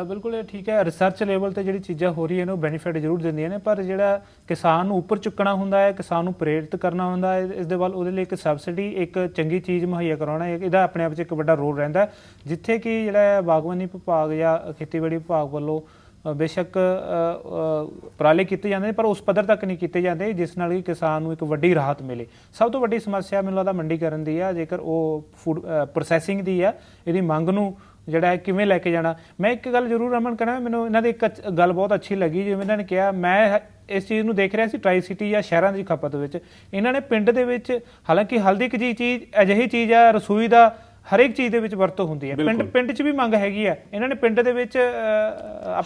ਬਿਲਕੁਲ ਇਹ ਠੀਕ ਹੈ। ਰਿਸਰਚ ਲੈਵਲ ਤੇ ਜਿਹੜੀ ਚੀਜ਼ਾਂ ਹੋ ਰਹੀਆਂ ਨੇ ਉਹ ਬੈਨੀਫਿਟ ਜ਼ਰੂਰ ਦਿੰਦੀਆਂ ਨੇ। ਪਰ ਜਿਹੜਾ ਕਿਸਾਨ ਨੂੰ ਉੱਪਰ ਚੁੱਕਣਾ ਹੁੰਦਾ ਹੈ ਕਿਸਾਨ ਨੂੰ ਪ੍ਰੇਰਿਤ ਕਰਨਾ ਹੁੰਦਾ ਹੈ ਇਸ ਦੇ ਵੱਲ ਉਹਦੇ ਲਈ ਇੱਕ ਸਬਸਿਡੀ ਇੱਕ ਚੰਗੀ ਚੀਜ਼ ਮੁਹੱਈਆ ਕਰਾਉਣਾ ਇਹਦਾ ਆਪਣੇ ਆਪ 'ਚ ਇੱਕ ਵੱਡਾ ਰੋਲ ਰਹਿੰਦਾ ਜਿੱਥੇ ਕਿ ਜਿਹੜਾ ਹੈ ਬਾਗਬਾਨੀ ਵਿਭਾਗ ਜਾਂ ਖੇਤੀਬਾੜੀ ਵਿਭਾਗ ਵੱਲੋਂ ਬੇਸ਼ੱਕ ਅ, ਉਪਰਾਲੇ ਕੀਤੇ ਜਾਂਦੇ ਨੇ ਪਰ ਉਸ ਪੱਧਰ ਤੱਕ ਨਹੀਂ ਕੀਤੇ ਜਾਂਦੇ ਜਿਸ ਨਾਲ ਕਿ ਕਿਸਾਨ ਨੂੰ ਇੱਕ ਵੱਡੀ ਰਾਹਤ ਮਿਲੇ। ਸਭ ਤੋਂ ਵੱਡੀ ਸਮੱਸਿਆ ਮੈਨੂੰ ਲੱਗਦਾ ਮੰਡੀਕਰਨ ਦੀ ਆ ਜੇਕਰ ਉਹ ਫੂਡ ਪ੍ਰੋਸੈਸਿੰਗ ਦੀ ਆ ਇਹਦੀ ਮੰਗ ਨੂੰ ਜਿਹੜਾ ਹੈ ਕਿਵੇਂ ਲੈ ਕੇ ਜਾਣਾ। ਮੈਂ ਇੱਕ ਗੱਲ ਜ਼ਰੂਰ ਰਮਨ ਕਰਾਂ ਮੈਨੂੰ ਇਹਨਾਂ ਦੀ ਇੱਕ ਗੱਲ ਬਹੁਤ ਅੱਛੀ ਲੱਗੀ ਜਿਵੇਂ ਇਹਨਾਂ ਨੇ ਕਿਹਾ ਮੈਂ ਹ- ਇਸ ਚੀਜ਼ ਨੂੰ ਦੇਖ ਰਿਹਾ ਸੀ ਟਰਾਈ ਸਿਟੀ ਜਾਂ ਸ਼ਹਿਰਾਂ ਦੀ ਖਪਤ ਵਿੱਚ। ਇਹਨਾਂ ਨੇ ਪਿੰਡ ਦੇ ਵਿੱਚ ਹਾਲਾਂਕਿ ਹਲਦੀ ਇੱਕ ਜੀ ਚੀਜ਼ ਅਜਿਹੀ ਚੀਜ਼ ਹੈ ਰਸੋਈ ਦਾ ਹਰੇਕ ਚੀਜ਼ ਦੇ ਵਿੱਚ ਵਰਤੋਂ ਹੁੰਦੀ ਹੈ। ਪਿੰਡ। ਪਿੰਡ 'ਚ ਵੀ ਮੰਗ ਹੈਗੀ ਹੈ ਇਹਨਾਂ ਨੇ ਪਿੰਡ ਦੇ ਵਿੱਚ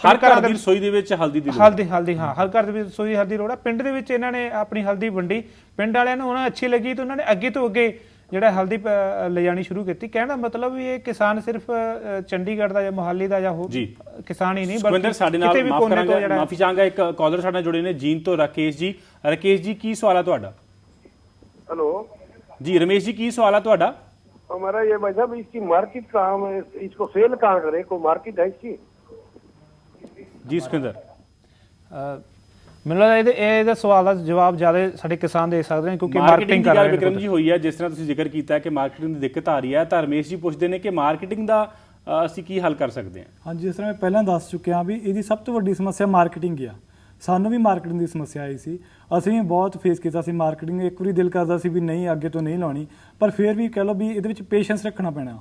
ਹਰ ਘਰ ਦੀ ਰਸੋਈ ਦੇ ਵਿੱਚ ਹਲਦੀ ਦੀ ਹਲਦੀ ਹਲਦੀ ਹਾਂ ਹਰ ਘਰ ਦੇ ਵਿੱਚ ਰਸੋਈ ਹਲਦੀ ਲੋੜ ਆ। ਪਿੰਡ ਦੇ ਵਿੱਚ ਇਹਨਾਂ ਨੇ ਆਪਣੀ ਹਲਦੀ ਵੰਡੀ। ਪਿੰਡ ਵਾਲਿਆਂ ਨੂੰ ਉਹਨਾਂ ਅੱਛੀ ਲੱਗੀ ਤੇ ਉਹਨਾਂ ਨੇ ਅੱਗੇ ਤੋਂ ਅੱਗੇ ਜਿਹੜਾ ਹਲਦੀ ਪ- ਲਿਜਾਣੀ ਸ਼ੁਰੂ ਕੀਤੀ ਕਹਿਣ ਦਾ ਮਤਲਬ ਵੀ ਇਹ ਕਿਸਾਨ ਸਿਰਫ ਅ, ਚੰਡੀਗੜ੍ਹ ਦਾ ਜਾਂ ਮੁਹਾਲੀ ਦਾ ਜਾਂ ਹੋਰ ਜੀ। ਕਿਸਾਨ ਹੀ ਨਹੀਂ ਸੁਖਵਿੰਦਰ ਸਾਡੇ ਨਾਲ ਕਿਤੇ ਵੀ ਮਾਫ ਕੋਨੇ ਤੋਂ ਕਰਾਂਗਾ ਜਿਹੜਾ ਮਾਫੀ ਚਾਹਾਂਗਾ ਇੱਕ ਕਾਲਰ ਸਾਡੇ ਨਾਲ ਜੁੜੇ ਨੇ ਜੀਨ ਤੋਂ ਰਾਕੇਸ਼ ਜੀ ਰਾਕੇਸ਼ ਜੀ ਕੀ ਸਵਾਲ ਹੈ ਤੁਹਾਡਾ हेलो ਜੀ ਰਮੇਸ਼ ਜੀ ਕੀ ਸਵਾਲ ਹੈ ਤੁਹਾਡਾ हमारा ये भाई साहब इसकी मार्केट कहाँ में इसको सेल कहाँ करे कोई मार्केट है इसकी ਜੀ ਸੁਖਿੰਦਰ ਅ, ਮੈਨੂੰ ਲੱਗਦਾ ਇਹਦੇ ਇਹਦਾ ਸਵਾਲ ਦਾ ਜਵਾਬ ਜ਼ਿਆਦਾ ਸਾਡੇ ਕਿਸਾਨ ਦੇ ਸਕਦੇ ਨੇ ਕਿਉਂਕਿ ਮਾਰਕੀਟਿੰਗ ਕਰ ਰਹੇ ਨੇ ਵਿਕਰਮ। ਜੀ ਹੋਈ ਹੈ ਜਿਸ ਤਰ੍ਹਾਂ ਤੁਸੀਂ ਜ਼ਿਕਰ ਕੀਤਾ ਹੈ ਕਿ ਮਾਰਕੀਟਿੰਗ ਦੀ ਦਿੱਕਤ ਆ ਰਹੀ ਹੈ ਤਾਂ ਰਮੇਸ਼ ਜੀ ਪੁੱਛਦੇ ਨੇ ਕਿ ਮਾਰਕੀਟਿੰਗ ਦਾ ਅਸੀਂ ਕੀ ਹੱਲ ਕਰ ਸਕਦੇ ਹਾਂ? ਹਾਂਜੀ ਜਿਸ ਤਰ੍ਹਾਂ ਮੈਂ ਪਹਿਲਾਂ ਦੱਸ ਚੁੱਕਿਆ ਵੀ ਇਹਦੀ ਸਭ ਤੋਂ ਵੱਡੀ ਸਮੱਸਿਆ ਮਾਰਕੀਟਿੰਗ ਆ। ਸਾਨੂੰ ਵੀ ਮਾਰਕੀਟਿੰਗ ਦੀ ਸਮੱਸਿਆ ਆਈ ਸੀ। ਅਸੀਂ ਵੀ ਬਹੁਤ ਫੇਸ ਕੀਤਾ ਸੀ ਮਾਰਕੀਟਿੰਗ ਇੱਕ ਵਾਰੀ ਦਿਲ ਕਰਦਾ ਸੀ ਵੀ ਨਹੀਂ ਅੱਗੇ ਤੋਂ ਨਹੀਂ ਲਾਉਣੀ। ਪਰ ਫਿਰ ਵੀ ਕਹਿ ਲਓ ਵੀ ਇਹਦੇ ਵਿੱਚ ਪੇਸ਼ੈਂਸ ਰੱਖਣਾ ਪੈਣਾ।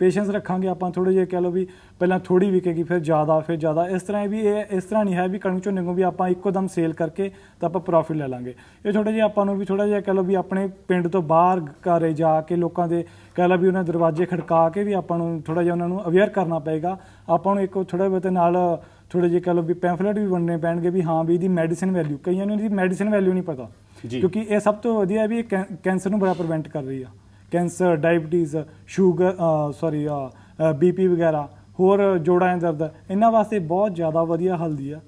ਪੇਸ਼ੈਂਸ ਰੱਖਾਂਗੇ ਆਪਾਂ ਥੋੜੇ ਜਿਹਾ ਕਹਿ ਲਓ ਵੀ ਪਹਿਲਾਂ ਥੋੜੀ ਵਿਕੇਗੀ ਫਿਰ ਜ਼ਿਆਦਾ ਫਿਰ ਜ਼ਿਆਦਾ। ਇਸ ਤਰ੍ਹਾਂ ਵੀ ਇਹ ਇਸ ਤਰ੍ਹਾਂ ਨਹੀਂ ਹੈ ਵੀ ਕਣਕ ਝੋਨੇ ਨੂੰ ਵੀ ਆਪਾਂ ਇੱਕੋ ਦਮ ਸੇਲ ਕਰਕੇ ਤਾਂ ਆਪਾਂ ਪ੍ਰੋਫਿਟ ਲੈ ਲਾਂਗੇ। ਇਹ ਥੋੜਾ ਜਿਹਾ ਆਪਾਂ ਨੂੰ ਵੀ ਥੋੜਾ ਜਿਹਾ ਕਹਿ ਲਓ ਵੀ ਆਪਣੇ ਪਿੰਡ ਤੋਂ ਬਾਹਰ ਘਰੇ ਜਾ ਕੇ ਲੋਕਾਂ ਦੇ ਕਹਿ ਲਓ ਵੀ ਉਹਨਾਂ ਦਰਵਾਜ਼ੇ ਖੜਕਾ ਕੇ ਵੀ ਆਪਾਂ ਨੂੰ ਥੋੜਾ ਜਿਹਾ ਉਹਨਾਂ ਨੂੰ ਅਵੇਅਰ ਕਰਨਾ ਪਏਗਾ। ਆਪਾਂ ਨੂੰ ਇੱਕ ਥੋੜਾ ਬਹੁਤੇ ਨਾਲ ਥੋੜੇ ਜਿਹੇ ਕਹਿ ਲਓ ਵੀ ਪੈਂਫਲੇਟ ਵੀ ਵੰਡਣੇ ਪੈਣਗੇ ਵੀ ਹਾਂ ਵੀ ਇਹਦੀ ਮੈਡੀਸਿਨ ਵੈਲਿਊ ਕਈਆਂ ਨੂੰ ਇਹਦੀ ਮੈਡੀਸਿਨ ਵੈਲਿਊ ਨਹੀਂ ਪਤਾ। ਕਿਉਂਕਿ ਇਹ ਸਭ ਤੋਂ ਵਧੀਆ ਵੀ ਕੈਂਸਰ ਨੂੰ ਬੜਾ ਪ੍ਰੀਵੈਂਟ ਕਰ ਰਹੀ ਆ। Cancer diabetes sugar sorry BP ਵਗੈਰਾ ਹੋਰ ਜੋੜਾਂ ਦੇ ਦਰਦ ਇਹਨਾਂ ਵਾਸਤੇ ਬਹੁਤ ਜ਼ਿਆਦਾ ਵਧੀਆ ਹਲਦੀ ਆ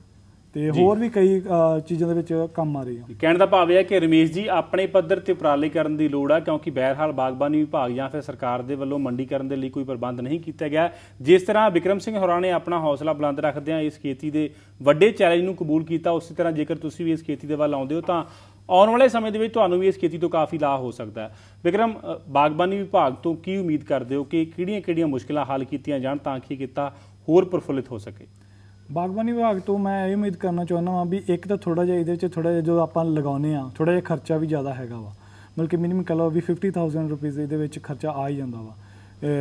ਤੇ ਹੋਰ ਵੀ ਕਈ ਚੀਜ਼ਾਂ ਦੇ ਵਿੱਚ ਕੰਮ ਆ ਰਹੀ ਆ ਕਹਿਣ ਦਾ ਭਾਵ ਇਹ ਹੈ ਕਿ ਰਮੇਸ਼ ਜੀ ਆਪਣੇ ਪੱਧਰ ਤੇ ਉਪਰਾਲੇ ਕਰਨ ਦੀ ਲੋੜ ਹੈ ਕਿਉਂਕਿ ਬਹਿਰਹਾਲ ਬਾਗਬਾਨੀ ਵਿਭਾਗ ਜਾਂ ਫਿਰ ਸਰਕਾਰ ਦੇ ਵੱਲੋਂ ਮੰਡੀਕਰਨ ਦੇ ਲਈ ਕੋਈ ਪ੍ਰਬੰਧ ਨਹੀਂ ਕੀਤਾ ਗਿਆ। ਜਿਸ ਤਰ੍ਹਾਂ ਵਿਕਰਮ ਸਿੰਘ ਹੋਰਾਂ ਨੇ ਆਪਣਾ ਹੌਸਲਾ ਬੁਲੰਦ ਰੱਖਦਿਆਂ ਇਸ ਖੇਤੀ ਦੇ ਵੱਡੇ ਚੈਲੰਜ ਨੂੰ ਕਬੂਲ ਕੀਤਾ ਉਸੇ ਤਰ੍ਹਾਂ ਜੇਕਰ ਤੁਸੀਂ ਵੀ ਇਸ ਖੇਤੀ ਦੇ ਵੱਲ ਆਉਂਦੇ ਹੋ ਤਾਂ ਆਉਣ ਵਾਲੇ ਸਮੇਂ ਦੇ ਵਿੱਚ ਤੁਹਾਨੂੰ ਵੀ ਇਸ ਖੇਤੀ ਤੋਂ ਕਾਫੀ ਲਾਭ ਹੋ ਸਕਦਾ ਹੈ। ਵਿਕਰਮ ਬਾਗਬਾਨੀ ਵਿਭਾਗ ਤੋਂ ਕੀ ਉਮੀਦ ਕਰਦੇ ਹੋ ਕਿ ਕਿਹੜੀਆਂ-ਕਿਹੜੀਆਂ ਮੁਸ਼ਕਲਾਂ ਹੱਲ ਕੀਤੀਆਂ ਜਾਣ ਤਾਂ ਕਿ ਕਿੱਤਾ ਹੋਰ ਪ੍ਰਫੁੱਲਿਤ ਹੋ ਸਕੇ? ਬਾਗਬਾਨੀ ਵਿਭਾਗ ਤੋਂ ਮੈਂ ਇਹ ਉਮੀਦ ਕਰਨਾ ਚਾਹੁੰਦਾ ਹਾਂ ਵੀ ਇੱਕ ਤਾਂ ਥੋੜਾ ਜਿਹਾ ਇਹਦੇ ਵਿੱਚ ਥੋੜਾ ਜਿਹਾ ਜੋ ਆਪਾਂ ਲਗਾਉਨੇ ਆ ਥੋੜਾ ਜਿਹਾ ਖਰਚਾ ਵੀ ਜ਼ਿਆਦਾ ਹੈਗਾ ਵਾ। ਬਲਕਿ ਮਿਨੀਮਮ ਕਹ ਲਓ ਵੀ 50000 ਰੁਪਏ ਇਹਦੇ ਵਿੱਚ ਖਰਚਾ ਆ ਹੀ ਜਾਂਦਾ ਵਾ।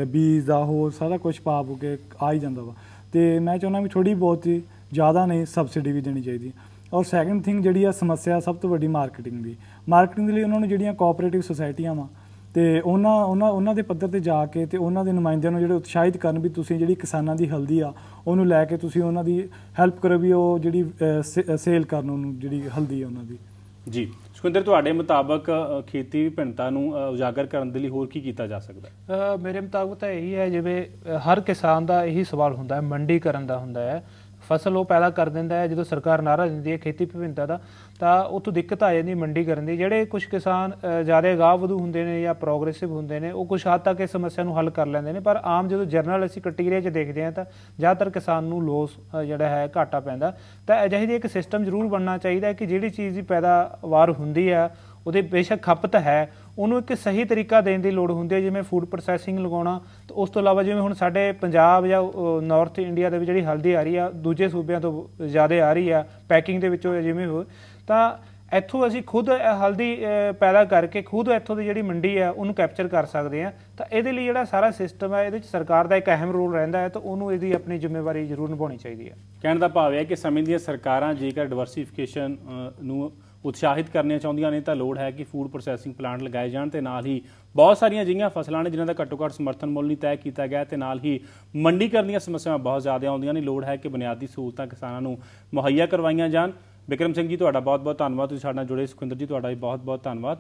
ਬੀਜ ਦਾ ਹੋਰ ਸਾਰਾ ਕੁਝ ਪਾ ਪੂ ਕੇ ਆ ਹੀ ਜਾਂਦਾ ਵਾ। ਤੇ ਮੈਂ ਚਾਹੁੰਦਾ ਵੀ ਥੋੜੀ ਬਹੁਤ ਜ਼ਿਆਦਾ ਨਹੀਂ ਸਬਸਿਡੀ ਵੀ ਦੇਣੀ ਚਾਹੀਦੀ। ਔਰ ਸੈਕੰਡ ਥਿੰਗ ਜਿਹੜੀ ਆ ਸਮੱਸਿਆ ਸਭ ਤੋਂ ਵੱਡੀ ਮਾਰਕੀਟਿੰਗ ਦੀ। ਮਾਰਕੀਟਿੰਗ ਦੇ ਲਈ ਉਹਨਾਂ ਨੂੰ ਜਿਹੜੀਆਂ ਕੋਆਪਰੇਟਿਵ ਸੁਸਾਇਟੀਆਂ ਵਾ ਤੇ ਉਹਨਾਂ ਉਹਨਾਂ ਉਹਨਾਂ ਦੇ ਪੱਧਰ ਤੇ ਜਾ ਕੇ ਤੇ ਉਹਨਾਂ ਦੇ ਨੁਮਾਇੰਦਿਆਂ ਨੂੰ ਜਿਹੜੇ ਉਤਸ਼ਾਹਿਤ ਕਰਨ ਵੀ ਤੁਸੀਂ ਜਿਹੜੀ ਕਿਸਾਨਾਂ ਦੀ ਹਲਦੀ ਆ ਉਹਨੂੰ ਲੈ ਕੇ ਤੁਸੀਂ ਉਹਨਾਂ ਦੀ ਹੈਲਪ ਕਰੋ ਵੀ ਉਹ ਜਿਹੜੀ ਸੇਲ ਕਰਨ ਉਹਨੂੰ ਜਿਹੜੀ ਹਲਦੀ ਆ ਉਹਨਾਂ ਦੀ। ਜੀ। ਸੁਖਿੰਦਰ ਤੁਹਾਡੇ ਮੁਤਾਬਕ ਖੇਤੀ ਵਿਭਿੰਨਤਾ ਨੂੰ ਉਜਾਗਰ ਕਰਨ ਦੇ ਲਈ ਹੋਰ ਕੀ ਕੀਤਾ ਜਾ ਸਕਦਾ? ਹੈ ਮੇਰੇ ਮੁਤਾਬਕ ਤਾਂ ਇਹੀ ਹੈ ਜਿਵੇਂ ਹਰ ਕਿਸਾਨ ਦਾ ਇਹੀ ਸਵਾਲ ਹੁੰਦਾ ਹੈ ਮੰਡੀਕਰਨ ਦਾ ਹੁੰਦਾ ਹੈ। ਫਸਲ ਉਹ ਪੈਦਾ ਕਰ ਦਿੰਦਾ ਹੈ, ਜਦੋਂ ਸਰਕਾਰ ਨਾਰਾ ਦਿੰਦੀ ਹੈ ਖੇਤੀ ਵਿਭਿੰਨਤਾ ਦਾ, ਤਾਂ ਉੱਥੋਂ ਦਿੱਕਤ ਆ ਜਾਂਦੀ ਮੰਡੀ ਕਰਨ ਦੀ। ਜਿਹੜੇ ਕੁਝ ਕਿਸਾਨ ਜ਼ਿਆਦਾ ਅਗਾਹ ਵਧੂ ਹੁੰਦੇ ਨੇ ਜਾਂ ਪ੍ਰੋਗਰੈਸਿਵ ਹੁੰਦੇ ਨੇ, ਉਹ ਕੁਝ ਹੱਦ ਤੱਕ ਇਸ ਸਮੱਸਿਆ ਨੂੰ ਹੱਲ ਕਰ ਲੈਂਦੇ ਨੇ। ਪਰ ਆਮ ਜਦੋਂ ਜਰਨਲ ਅਸੀਂ ਕਟੀਰੀਆ 'ਚ ਦੇਖਦੇ ਹਾਂ, ਤਾਂ ਜ਼ਿਆਦਾਤਰ ਕਿਸਾਨ ਨੂੰ ਲੋਸ ਜਿਹੜਾ ਹੈ, ਘਾਟਾ ਪੈਂਦਾ। ਤਾਂ ਅਜਿਹੀ ਜਿਹੀ ਇੱਕ ਸਿਸਟਮ ਜ਼ਰੂਰ ਬਣਨਾ ਚਾਹੀਦਾ ਹੈ ਕਿ ਜਿਹੜੀ ਚੀਜ਼ ਦੀ ਪੈਦਾਵਾਰ ਹੁੰਦੀ ਆ ਉਹਦੇ ਬੇਸ਼ੱਕ ਖਪਤ ਹੈ ਉਹਨੂੰ ਇੱਕ ਸਹੀ ਤਰੀਕਾ ਦੇਣ ਦੀ ਲੋੜ ਹੁੰਦੀ ਹੈ, ਜਿਵੇਂ ਫੂਡ ਪ੍ਰੋਸੈਸਿੰਗ ਲਗਾਉਣਾ। ਤੇ ਉਸ ਤੋਂ ਇਲਾਵਾ ਜਿਵੇਂ ਹੁਣ ਸਾਡੇ ਪੰਜਾਬ ਜਾਂ ਨਾਰਥ ਇੰਡੀਆ ਦੇ ਵਿੱਚ ਜਿਹੜੀ ਹਲਦੀ ਆ ਰਹੀ ਆ, ਦੂਜੇ ਸੂਬਿਆਂ ਤੋਂ ਜ਼ਿਆਦਾ ਆ ਰਹੀ ਆ ਪੈਕਿੰਗ ਦੇ ਵਿੱਚੋਂ ਜਿਵੇਂ ਹੋ ਤਾਂ ਇੱਥੋਂ ਅਸੀਂ ਖੁਦ ਹਲਦੀ ਪੈਦਾ ਕਰਕੇ ਖੁਦ ਇੱਥੋਂ ਦੀ ਜਿਹੜੀ ਮੰਡੀ ਆ, ਉਹਨੂੰ ਕੈਪਚਰ ਕਰ ਸਕਦੇ ਆ। ਤਾਂ ਇਹਦੇ ਲਈ ਜਿਹੜਾ ਸਾਰਾ ਸਿਸਟਮ ਹੈ ਇਹਦੇ ਵਿੱਚ ਸਰਕਾਰ ਦਾ ਇੱਕ ਅਹਿਮ ਰੋਲ ਰਹਿੰਦਾ ਹੈ, ਤਾਂ ਉਹਨੂੰ ਇਹਦੀ ਆਪਣੀ ਜ਼ਿੰਮੇਵਾਰੀ ਜ਼ਰੂਰ ਨਿਭਾਉਣੀ ਚਾਹੀਦੀ ਹੈ। ਕਹਿਣ ਦਾ ਭਾਵ ਹੈ ਕਿ ਸਮੇਂ ਦੀਆਂ ਸਰਕਾਰਾਂ ਜੇਕਰ ਡਿਵਰਸੀਫਿਕੇਸ਼ਨ ਨੂੰ ਉਤਸ਼ਾਹਿਤ ਕਰਨੀਆਂ ਚਾਹੁੰਦੀਆਂ ਨੇ, ਤਾਂ ਲੋੜ ਹੈ ਕਿ ਫੂਡ ਪ੍ਰੋਸੈਸਿੰਗ ਪਲਾਂਟ ਲਗਾਏ ਜਾਣ ਤੇ ਨਾਲ ਹੀ ਬਹੁਤ ਸਾਰੀਆਂ ਅਜਿਹੀਆਂ ਫਸਲਾਂ ਨੇ ਜਿਨ੍ਹਾਂ ਦਾ ਘੱਟੋ ਘੱਟ ਸਮਰਥਨ ਮੁੱਲ ਨਹੀਂ ਤੈਅ ਕੀਤਾ ਗਿਆ ਤੇ ਨਾਲ ਹੀ ਮੰਡੀਕਰਨ ਦੀਆਂ ਸਮੱਸਿਆਵਾਂ ਬਹੁਤ ਜ਼ਿਆਦਾ ਆਉਂਦੀਆਂ ਨੇ। ਲੋੜ ਹੈ ਕਿ ਬੁਨਿਆਦੀ ਸਹੂਲਤਾਂ ਕਿਸਾਨਾਂ ਨੂੰ ਮੁਹੱਈਆ ਕਰਵਾਈਆਂ ਜਾਣ। ਵਿਕਰਮ ਸਿੰਘ ਜੀ, ਤੁਹਾਡਾ ਬਹੁਤ ਬਹੁਤ ਧੰਨਵਾਦ। ਤੁਸੀਂ ਸਾਡੇ ਨਾਲ ਜੁੜੇ। ਸੁਖਿੰਦਰ ਜੀ, ਤੁਹਾਡਾ ਵੀ ਬਹੁਤ ਬਹੁਤ ਧੰਨਵਾਦ।